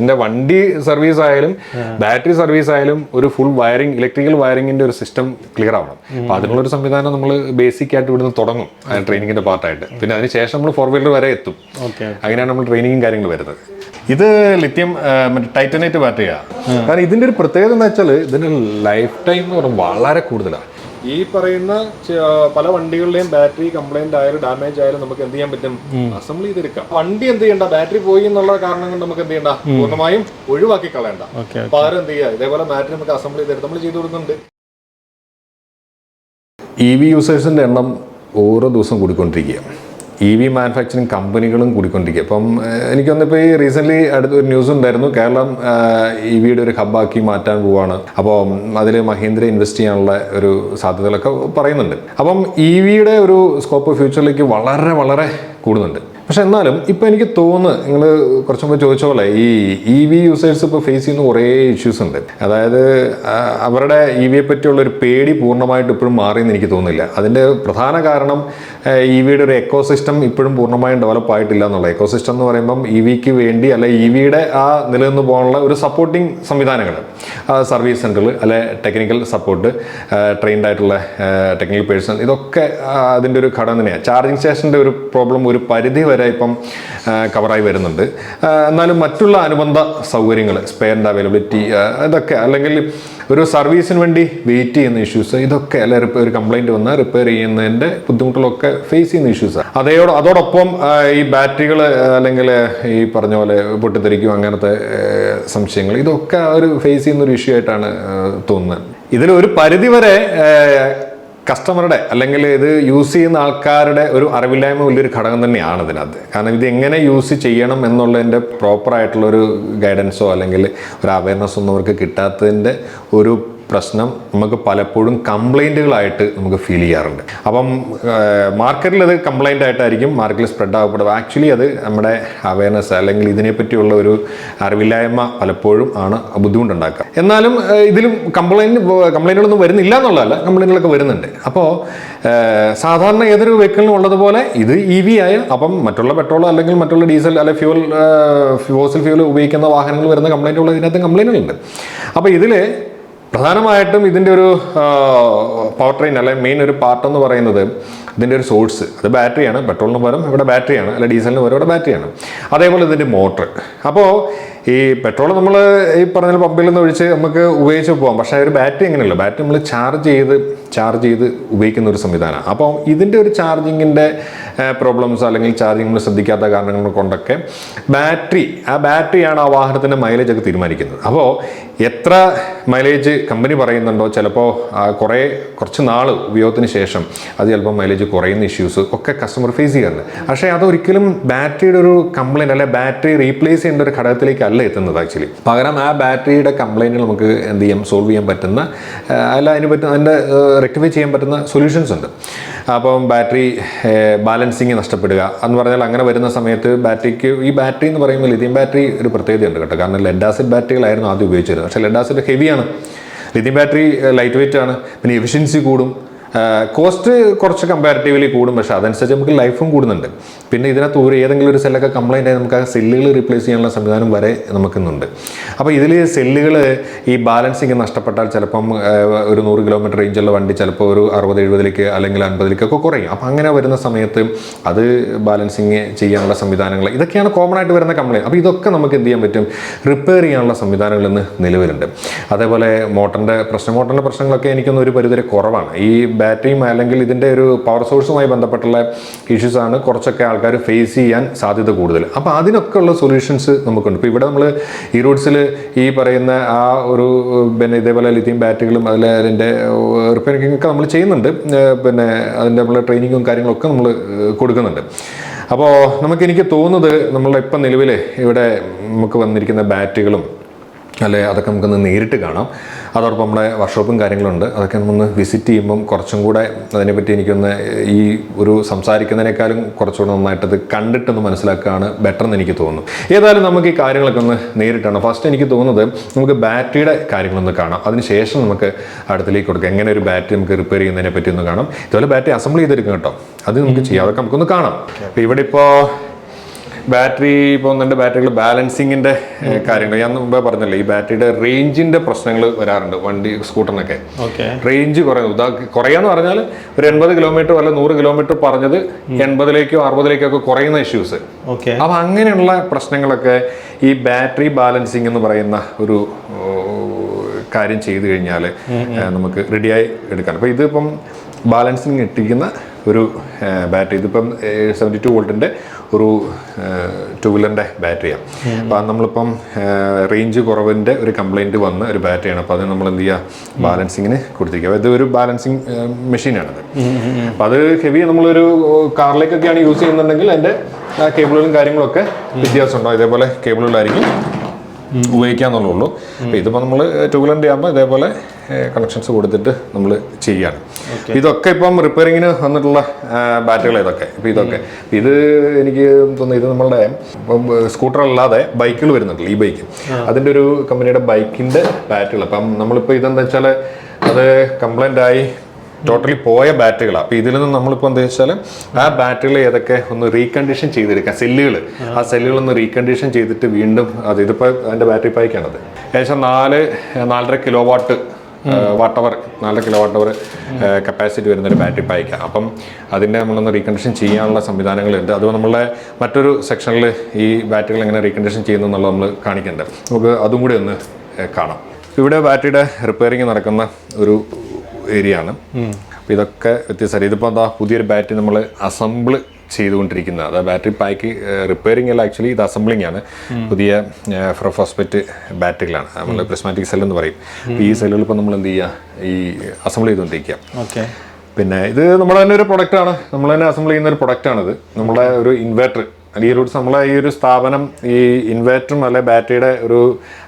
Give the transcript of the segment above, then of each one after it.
ഇതിന്റെ വണ്ടി സർവീസ് ആയാലും ബാറ്ററി സർവീസ് ആയാലും ഒരു ഫുൾ വയറിംഗ് ഇലക്ട്രിക്കൽ വയറിംഗിന്റെ ഒരു സിസ്റ്റം ക്ലിയർ ആവണം. അപ്പൊ അതിനുള്ള ഒരു സംവിധാനം നമ്മൾ ബേസിക് ആയിട്ട് ഇവിടുന്ന് തുടങ്ങും ട്രെയിനിങ്ങിന്റെ പാർട്ടായിട്ട് പിന്നെ അതിന് ശേഷം നമ്മൾ ഫോർ വീലർ വരെ എത്തും. ഓക്കെ അങ്ങനെയാണ് നമ്മൾ ട്രെയിനിങ്ങും കാര്യങ്ങൾ വരുന്നത്. ഇത് ലിത്യം മറ്റേ ടൈറ്റനേറ്റ് ബാറ്ററിയാണ് കാരണം ഇതിന്റെ ഒരു പ്രത്യേകത എന്ന് വെച്ചാൽ ഇതിന്റെ ലൈഫ് ടൈം എന്ന് പറഞ്ഞാൽ വളരെ കൂടുതലാണ്. ഈ പറയുന്ന പല വണ്ടികളുടെയും ബാറ്ററി കംപ്ലൈന്റ് ആയാലും ഡാമേജ് ആയാലും നമുക്ക് എന്ത് ചെയ്യാൻ പറ്റും? അസംബിൾ ചെയ്തെടുക്കാം. വണ്ടി എന്ത് ചെയ്യണ്ട? ബാറ്ററി പോയി എന്നുള്ള കാരണം കൊണ്ട് നമുക്ക് എന്ത് ചെയ്യണ്ട? പൂർണമായും ഒഴിവാക്കി കളയണ്ട. ഓക്കെ പകരം എന്ത് ചെയ്യുക ഇതേപോലെ ബാറ്ററി നമുക്ക് അസംബിൾ ചെയ്തെടുത്ത് നമ്മൾ ചെയ്തു കൊടുക്കുന്നുണ്ട്. ഇ വി യൂസേഴ്സിന്റെ എണ്ണം ഓരോ ദിവസം കൂടിക്കൊണ്ടിരിക്കുക ഇ വി മാനുഫാക്ചറിങ് കമ്പനികളും കൂടിക്കൊണ്ടിരിക്കുക. അപ്പം എനിക്ക് വന്നിപ്പോൾ ഈ റീസെന്റ്ലി അടുത്തൊരു ന്യൂസ് ഉണ്ടായിരുന്നു. കേരളം ഇ വിയുടെ ഒരു ഹബ്ബാക്കി മാറ്റാൻ പോവാണ്. അപ്പോൾ അതിൽ മഹീന്ദ്ര ഇൻവെസ്റ്റ് ചെയ്യാനുള്ള ഒരു സാധ്യതകളൊക്കെ പറയുന്നുണ്ട്. അപ്പം ഇ വിയുടെ ഒരു സ്കോപ്പ് ഫ്യൂച്ചറിലേക്ക് വളരെ വളരെ കൂടുന്നുണ്ട്. പക്ഷെ എന്നാലും ഇപ്പം എനിക്ക് തോന്നുന്നു നിങ്ങൾ കുറച്ച് മുമ്പ് ചോദിച്ച പോലെ ഈ ഇ വി യൂസേഴ്സ് ഇപ്പോൾ ഫേസ് ചെയ്യുന്ന കുറേ ഇഷ്യൂസ് ഉണ്ട്. അതായത് അവരുടെ ഇ വിയെ പറ്റിയുള്ള ഒരു പേടി പൂർണമായിട്ട് ഇപ്പോഴും മാറിയെന്ന് എനിക്ക് തോന്നുന്നില്ല. അതിന്റെ പ്രധാന കാരണം ഇ വിയുടെ ഒരു എക്കോ സിസ്റ്റം ഇപ്പോഴും പൂർണമായും ഡെവലപ്പ് ആയിട്ടില്ല എന്നുള്ള എക്കോ സിസ്റ്റം എന്ന് പറയുമ്പം ഇ വിക്ക് വേണ്ടി അല്ലെ ഇ വിയുടെ ആ നിലനിന്ന് പോകാനുള്ള ഒരു സപ്പോർട്ടിങ് സംവിധാനങ്ങൾ. സർവീസ് സെന്ററിൽ അല്ലെ ടെക്നിക്കൽ സപ്പോർട്ട് ട്രെയിൻഡ് ആയിട്ടുള്ള ടെക്നിക്കൽ പേഴ്സൺ ഇതൊക്കെ അതിന്റെ ഒരു ഘടകം തന്നെയാണ് ചാർജിങ് സ്റ്റേഷന്റെ ഒരു പ്രോബ്ലം ഒരു പരിധി വരെ ഇപ്പം കവറായി വരുന്നുണ്ട്. എന്നാലും മറ്റുള്ള അനുബന്ധ സൗകര്യങ്ങൾ സ്പെയറിന്റെ അവൈലബിലിറ്റി ഇതൊക്കെ അല്ലെങ്കിൽ ഒരു സർവീസിന് വേണ്ടി വെയിറ്റ് ചെയ്യുന്ന ഇഷ്യൂസ് ഇതൊക്കെ അല്ലെ റിപ്പയർ ഒരു കംപ്ലൈന്റ് വന്ന് റിപ്പയർ ചെയ്യുന്നതിന്റെ ബുദ്ധിമുട്ടുകളൊക്കെ ഫേസ് ചെയ്യുന്ന ഇഷ്യൂസ് അതോട് അതോടൊപ്പം ഈ ബാറ്ററികൾ അല്ലെങ്കിൽ ഈ പറഞ്ഞ പോലെ പൊട്ടിത്തെറിക്കും അങ്ങനത്തെ സംശയങ്ങൾ ഇതൊക്കെ ഒരു ഫേസ് ചെയ്യുന്ന ഒരു ഇഷ്യൂ ആയിട്ടാണ് തോന്നുന്നത്. ഇതിൽ ഒരു പരിധി വരെ കസ്റ്റമറുടെ അല്ലെങ്കിൽ ഇത് യൂസ് ചെയ്യുന്ന ആൾക്കാരുടെ ഒരു അറിവില്ലായ്മ വലിയൊരു ഘടകം തന്നെയാണ് ഇതിനകത്ത്. കാരണം ഇത് എങ്ങനെ യൂസ് ചെയ്യണം എന്നുള്ളതിന്റെ പ്രോപ്പറായിട്ടുള്ളൊരു ഗൈഡൻസോ അല്ലെങ്കിൽ ഒരു അവയർനെസ്സോ ഒന്നും അവർക്ക് കിട്ടാത്തതിന്റെ ഒരു പ്രശ്നം നമുക്ക് പലപ്പോഴും കംപ്ലൈന്റുകളായിട്ട് നമുക്ക് ഫീൽ ചെയ്യാറുണ്ട്. അപ്പം മാർക്കറ്റിൽ അത് കംപ്ലൈന്റ് ആയിട്ടായിരിക്കും മാർക്കറ്റിൽ സ്പ്രെഡ് ആകപ്പെടുക ആക്ച്വലി അത് നമ്മുടെ അവയർനെസ് അല്ലെങ്കിൽ ഇതിനെപ്പറ്റിയുള്ള ഒരു അറിവില്ലായ്മ പലപ്പോഴും ആണ് ബുദ്ധിമുട്ടുണ്ടാക്കുക. എന്നാലും ഇതിലും കംപ്ലൈന്റ് കംപ്ലൈന്റുകളൊന്നും വരുന്നില്ല എന്നുള്ളതല്ല കംപ്ലൈന്റുകളൊക്കെ വരുന്നുണ്ട്. അപ്പോൾ സാധാരണ ഏതൊരു വെഹിക്കിളിനും ഉള്ളതുപോലെ ഇത് ഇ വി ആയ അപ്പം മറ്റുള്ള പെട്രോൾ അല്ലെങ്കിൽ മറ്റുള്ള ഡീസൽ അല്ലെങ്കിൽ ഫ്യൂൽ ഫോസിൽ ഫ്യൂൽ ഉപയോഗിക്കുന്ന വാഹനങ്ങൾ വരുന്ന കംപ്ലൈന്റുകൾ ഇതിനകത്ത് കംപ്ലൈന്റുകളുണ്ട് അപ്പോൾ ഇതിൽ പ്രധാനമായിട്ടും ഇതിന്റെ ഒരു പവർ ട്രെയിൻ അല്ലെ മെയിൻ ഒരു പാർട്ട് എന്ന് പറയുന്നത് ഇതിന്റെ ഒരു സോഴ്സ് അത് ബാറ്ററിയാണ് പെട്രോളിന് പകരം ഇവിടെ ബാറ്ററിയാണ് അല്ലെ ഡീസലിന് പകരം ഇവിടെ ബാറ്ററിയാണ് അതേപോലെ ഇതിന്റെ മോട്ടർ അപ്പോൾ ഈ പെട്രോൾ നമ്മൾ ഈ പറഞ്ഞ പമ്പിൽ നിന്ന് ഒഴിച്ച് നമുക്ക് ഉപയോഗിച്ച് പോകാം പക്ഷേ ഒരു ബാറ്ററി എങ്ങനെയല്ല? ബാറ്ററി നമ്മൾ ചാർജ് ചെയ്ത് ചാർജ് ചെയ്ത് ഉപയോഗിക്കുന്ന ഒരു സംവിധാനമാണ്. അപ്പോൾ ഇതിന്റെ ഒരു ചാർജിങ്ങിന്റെ പ്രോബ്ലംസ് അല്ലെങ്കിൽ ചാർജിങ് ശ്രദ്ധിക്കാത്ത കാരണങ്ങൾ കൊണ്ടൊക്കെ ബാറ്ററി ആ ബാറ്ററിയാണ് ആ വാഹനത്തിന്റെ മൈലേജ് ഒക്കെ തീരുമാനിക്കുന്നത്. അപ്പോൾ എത്ര മൈലേജ് കമ്പനി പറയുന്നുണ്ടോ? ചിലപ്പോൾ കുറേ കുറച്ച് നാൾ ഉപയോഗത്തിന് ശേഷം അത് ചിലപ്പോൾ മൈലേജ് കുറയുന്ന ഇഷ്യൂസ് ഒക്കെ കസ്റ്റമർ ഫേസ് ചെയ്യാറുണ്ട്. പക്ഷേ അതൊരിക്കലും ബാറ്ററിയുടെ ഒരു കംപ്ലൈന്റ് അല്ലെ ബാറ്ററി റീപ്ലേസ് ചെയ്യേണ്ട ഒരു ഘടകത്തിലേക്ക് അല്ല എത്തുന്നത് ആക്ച്വലി പകരം ആ ബാറ്ററിയുടെ കംപ്ലയിന്റ് നമുക്ക് എന്ത് ചെയ്യാം സോൾവ് ചെയ്യാൻ പറ്റുന്ന അല്ല അതിന് പറ്റുന്ന അതിന്റെ റെക്ടിഫൈ ചെയ്യാൻ പറ്റുന്ന സൊല്യൂഷൻസ് ഉണ്ട്. അപ്പം ബാറ്ററി ബാലൻസിങ് നഷ്ടപ്പെടുക. എന്ന് പറഞ്ഞാൽ അങ്ങനെ വരുന്ന സമയത്ത് ബാറ്ററിക്ക് ഈ ബാറ്ററി എന്ന് പറയുമ്പോൾ ലിഥിയം ബാറ്ററി ഒരു പ്രത്യേകതയുണ്ട് കേട്ടോ. കാരണം ലെഡ് ആസിഡ് ബാറ്ററികളായിരുന്നു ആദ്യം ഉപയോഗിച്ചിരുന്നത്. പക്ഷേ ലെഡ് ആസിഡ് ഹെവിയാണ് ലിഥിയം ബാറ്ററി ലൈറ്റ് വെയിറ്റ് ആണ്. പിന്നെ എഫിഷ്യൻസി കൂടും. കോസ്റ്റ് കുറച്ച് കമ്പാരിറ്റീവ്ലി കൂടും പക്ഷേ അതനുസരിച്ച് നമുക്ക് ലൈഫും കൂടുന്നുണ്ട്. പിന്നെ ഇതിനകത്ത് ഒരു ഏതെങ്കിലും ഒരു സെല്ലൊക്കെ കംപ്ലൈന്റ് ആയി നമുക്ക് ആ സെല്ലുകൾ റീപ്ലേസ് ചെയ്യാനുള്ള സംവിധാനം വരെ നമുക്ക് ഇന്നുണ്ട് അപ്പോൾ ഇതിൽ സെല്ലുകൾ ഈ ബാലൻസിങ് നഷ്ടപ്പെട്ടാൽ ചിലപ്പം ഒരു നൂറ് കിലോമീറ്റർ റേഞ്ചുള്ള വണ്ടി ചിലപ്പോൾ ഒരു അറുപത് എഴുപതിലേക്ക് അല്ലെങ്കിൽ അൻപതിലേക്കൊക്കെ കുറയും. അപ്പോൾ അങ്ങനെ വരുന്ന സമയത്ത് അത് ബാലൻസിങ് ചെയ്യാനുള്ള സംവിധാനങ്ങൾ ഇതൊക്കെയാണ് കോമൺ ആയിട്ട് വരുന്ന കംപ്ലൈന്റ് അപ്പോൾ ഇതൊക്കെ നമുക്ക് എന്ത് ചെയ്യാൻ പറ്റും? റിപ്പയർ ചെയ്യാനുള്ള സംവിധാനങ്ങൾ ഇന്ന് നിലവിലുണ്ട്. അതേപോലെ മോട്ടറിന്റെ പ്രശ്നം മോട്ടറിന്റെ പ്രശ്നങ്ങളൊക്കെ എനിക്കൊന്നും ഒരു പരിധി കുറവാണ്. ഈ ബാറ്ററിയും അല്ലെങ്കിൽ ഇതിന്റെ ഒരു പവർ സോഴ്സുമായി ബന്ധപ്പെട്ടുള്ള ഇഷ്യൂസാണ് കുറച്ചൊക്കെ ആൾക്കാർ ഫേസ് ചെയ്യാൻ സാധ്യത കൂടുതൽ. അപ്പോൾ അതിനൊക്കെ ഉള്ള സൊല്യൂഷൻസ് നമുക്കുണ്ട്. ഇപ്പോൾ ഇവിടെ നമ്മൾ ഈ റൂട്ട്സിൽ ഈ പറയുന്ന ആ ഒരു പിന്നെ ഇതേപോലെ ലിഥിയം ബാറ്ററികളും അതിൽ അതിന്റെ റിപ്പയറിംഗ് ഒക്കെ നമ്മൾ ചെയ്യുന്നുണ്ട്. പിന്നെ അതിന്റെ നമ്മൾ ട്രെയിനിങ്ങും കാര്യങ്ങളൊക്കെ നമ്മൾ കൊടുക്കുന്നുണ്ട്. അപ്പോൾ നമുക്ക് എനിക്ക് തോന്നുന്നത് നമ്മളിപ്പം നിലവിൽ ഇവിടെ നമുക്ക് വന്നിരിക്കുന്ന ബാറ്ററികളും അല്ലെ അതൊക്കെ നമുക്കൊന്ന് നേരിട്ട് കാണാം. അതോടൊപ്പം നമ്മുടെ വർക്ക്ഷോപ്പും കാര്യങ്ങളുണ്ട്. അതൊക്കെ നമ്മളൊന്ന് വിസിറ്റ് ചെയ്യുമ്പം കുറച്ചും കൂടെ അതിനെപ്പറ്റി എനിക്കൊന്ന് ഈ ഒരു സംസാരിക്കുന്നതിനേക്കാളും കുറച്ചുകൂടെ അത് കണ്ടിട്ടൊന്ന് മനസ്സിലാക്കുകയാണ് ബെറ്റർ എന്ന് എനിക്ക് തോന്നുന്നു. ഏതായാലും നമുക്ക് ഈ കാര്യങ്ങളൊക്കെ ഒന്ന് നേരിട്ടാണ്. ഫസ്റ്റ് എനിക്ക് തോന്നുന്നത് നമുക്ക് ബാറ്ററിയുടെ കാര്യങ്ങളൊന്ന് കാണാം. അതിനുശേഷം നമുക്ക് അടുത്തിലേക്ക് കൊടുക്കാം. എങ്ങനെ ഒരു ബാറ്ററി നമുക്ക് റിപ്പയർ ചെയ്യുന്നതിനെ പറ്റി ഒന്ന് കാണാം. ഇതുപോലെ ബാറ്ററി അസംബിൾ ചെയ്തെടുക്കും കേട്ടോ. അത് നമുക്ക് ചെയ്യാം. അതൊക്കെ നമുക്കൊന്ന് കാണാം. ഇവിടെ ഇപ്പോൾ ബാറ്ററി ഇപ്പോൾ ഒന്നുണ്ട് ബാറ്ററികൾ ബാലൻസിങ്ങിന്റെ കാര്യങ്ങൾ. ഞാൻ മുമ്പേ പറഞ്ഞല്ലേ ഈ ബാറ്ററിയുടെ റേഞ്ചിന്റെ പ്രശ്നങ്ങൾ വരാറുണ്ട് വണ്ടി സ്കൂട്ടറിനൊക്കെ. ഓക്കെ. റേഞ്ച് കുറയുന്നു. ഉദാ കുറയാന്ന് പറഞ്ഞാൽ ഒരു എൺപത് കിലോമീറ്റർ അല്ല നൂറ് കിലോമീറ്റർ പറഞ്ഞത് എൺപതിലേക്കോ അറുപതിലേക്കോ ഒക്കെ കുറയുന്ന ഇഷ്യൂസ് ഓക്കെ. അപ്പൊ അങ്ങനെയുള്ള പ്രശ്നങ്ങളൊക്കെ ഈ ബാറ്ററി ബാലൻസിങ് എന്ന് പറയുന്ന ഒരു കാര്യം ചെയ്തു കഴിഞ്ഞാൽ നമുക്ക് റെഡിയായി എടുക്കാം. അപ്പോൾ ഇതിപ്പം ബാലൻസിങ് ഇട്ടിരിക്കുന്ന ഒരു ബാറ്ററി. ഇതിപ്പം സെവന്റി ടു വോൾട്ടിന്റെ ഒരു ടു വീലറിന്റെ ബാറ്ററിയാണ് അപ്പോൾ അത് നമ്മളിപ്പം റേഞ്ച് കുറവിന്റെ ഒരു കംപ്ലൈന്റ് വന്ന ഒരു ബാറ്ററിയാണ്. അപ്പോൾ അത് നമ്മൾ എന്ത് ചെയ്യുക ബാലൻസിങ്ങിന് കൊടുത്തിരിക്കുക. അപ്പോൾ ഇത് ഒരു ബാലൻസിങ് മെഷീനാണത് അപ്പോൾ അത് ഹെവി നമ്മളൊരു കാറിലേക്കൊക്കെയാണ് യൂസ് ചെയ്യുന്നുണ്ടെങ്കിൽ അതിന്റെ കേബിളുകളും കാര്യങ്ങളൊക്കെ വ്യത്യാസം ഉണ്ടാവും ഇതേപോലെ കേബിളുകളായിരിക്കും ഉപയോഗിക്കാന്നുള്ളൂ അപ്പോൾ ഇതിപ്പോൾ നമ്മൾ ടൂ വീലറിന്റെ ആകുമ്പോൾ ഇതേപോലെ കണക്ഷൻസ് കൊടുത്തിട്ട് നമ്മൾ ചെയ്യാണ്. ഇതൊക്കെ ഇപ്പം റിപ്പയറിങ്ങിന് വന്നിട്ടുള്ള ബാറ്ററികൾ ഇതൊക്കെ. ഇപ്പൊ ഇതൊക്കെ. ഇത് എനിക്ക് തോന്നുന്നു ഇത് നമ്മളുടെ സ്കൂട്ടർ അല്ലാതെ ബൈക്കുകൾ വരുന്നുണ്ടല്ലോ ഈ ബൈക്ക്. അതിന്റെ ഒരു കമ്പനിയുടെ ബൈക്കിന്റെ ബാറ്ററികൾ അപ്പം നമ്മളിപ്പോ ഇതെന്താ വെച്ചാൽ അത് കംപ്ലൈന്റ് ആയി ടോട്ടലി പോയ ബാറ്ററികളാണ് അപ്പൊ ഇതിൽ നിന്ന് നമ്മളിപ്പോൾ എന്താ വെച്ചാൽ ആ ബാറ്ററികൾ ഏതൊക്കെ ഒന്ന് റീകണ്ടീഷൻ ചെയ്തെടുക്കാം സെല്ലുകൾ ആ സെല്ലുകൾ ഒന്ന് റീകണ്ടീഷൻ ചെയ്തിട്ട് വീണ്ടും അത് ഇതിപ്പോൾ അതിന്റെ ബാറ്ററി പായ്ക്കാണത്. ഏകദേശം നാല് നാലര കിലോ വാട്ട് വാട്ട് അവർ നാലര കിലോ വാട്ട് അവർ കപ്പാസിറ്റി വരുന്ന ഒരു ബാറ്ററി പായ്ക്കാണ് അപ്പം അതിന്റെ നമ്മളൊന്ന് റീകണ്ടീഷൻ ചെയ്യാനുള്ള സംവിധാനങ്ങളുണ്ട്. അത് നമ്മളെ മറ്റൊരു സെക്ഷനിൽ ഈ ബാറ്ററികൾ എങ്ങനെ റീകണ്ടീഷൻ ചെയ്യുന്നു എന്നുള്ളത് നമ്മൾ കാണിക്കേണ്ടത് നമുക്ക് അതും കൂടി ഒന്ന് കാണാം. ഇവിടെ ബാറ്ററിയുടെ റിപ്പയറിങ് നടക്കുന്ന ഒരു ഏരിയ ആണ് അപ്പോൾ ഇതൊക്കെ വ്യത്യസ്തമാണ് ഇതിപ്പോൾ എന്താ പുതിയൊരു ബാറ്ററി നമ്മൾ അസംബിൾ ചെയ്തുകൊണ്ടിരിക്കുന്നത്. അതായത് ബാറ്ററി പാക്ക് റിപ്പയറിംഗ് അല്ല ആക്ച്വലി ഇത് അസംബ്ലിംഗ് ആണ്. പുതിയ ഫ്രോഫോസ്പെറ്റ് ബാറ്ററികളാണ് നമ്മൾ പ്രിസ്മാറ്റിക് സെൽ എന്ന് പറയും. ഈ സെല്ലുകൾ ഇപ്പോൾ നമ്മൾ എന്ത് ചെയ്യുക ഈ അസംബിൾ ചെയ്തുകൊണ്ടിരിക്കുക. ഓക്കെ. പിന്നെ ഇത് നമ്മുടെ തന്നെ ഒരു പ്രൊഡക്റ്റ് ആണ്. നമ്മൾ തന്നെ അസംബിൾ ചെയ്യുന്ന ഒരു പ്രൊഡക്റ്റ് ഇത് നമ്മുടെ ഒരു ഇൻവെർട്ടർ ഈ ഒരു നമ്മളെ ഈ ഒരു സ്ഥാപനം ഈ ഇൻവേർട്ടറും അല്ലെ ബാറ്ററിയുടെ ഒരു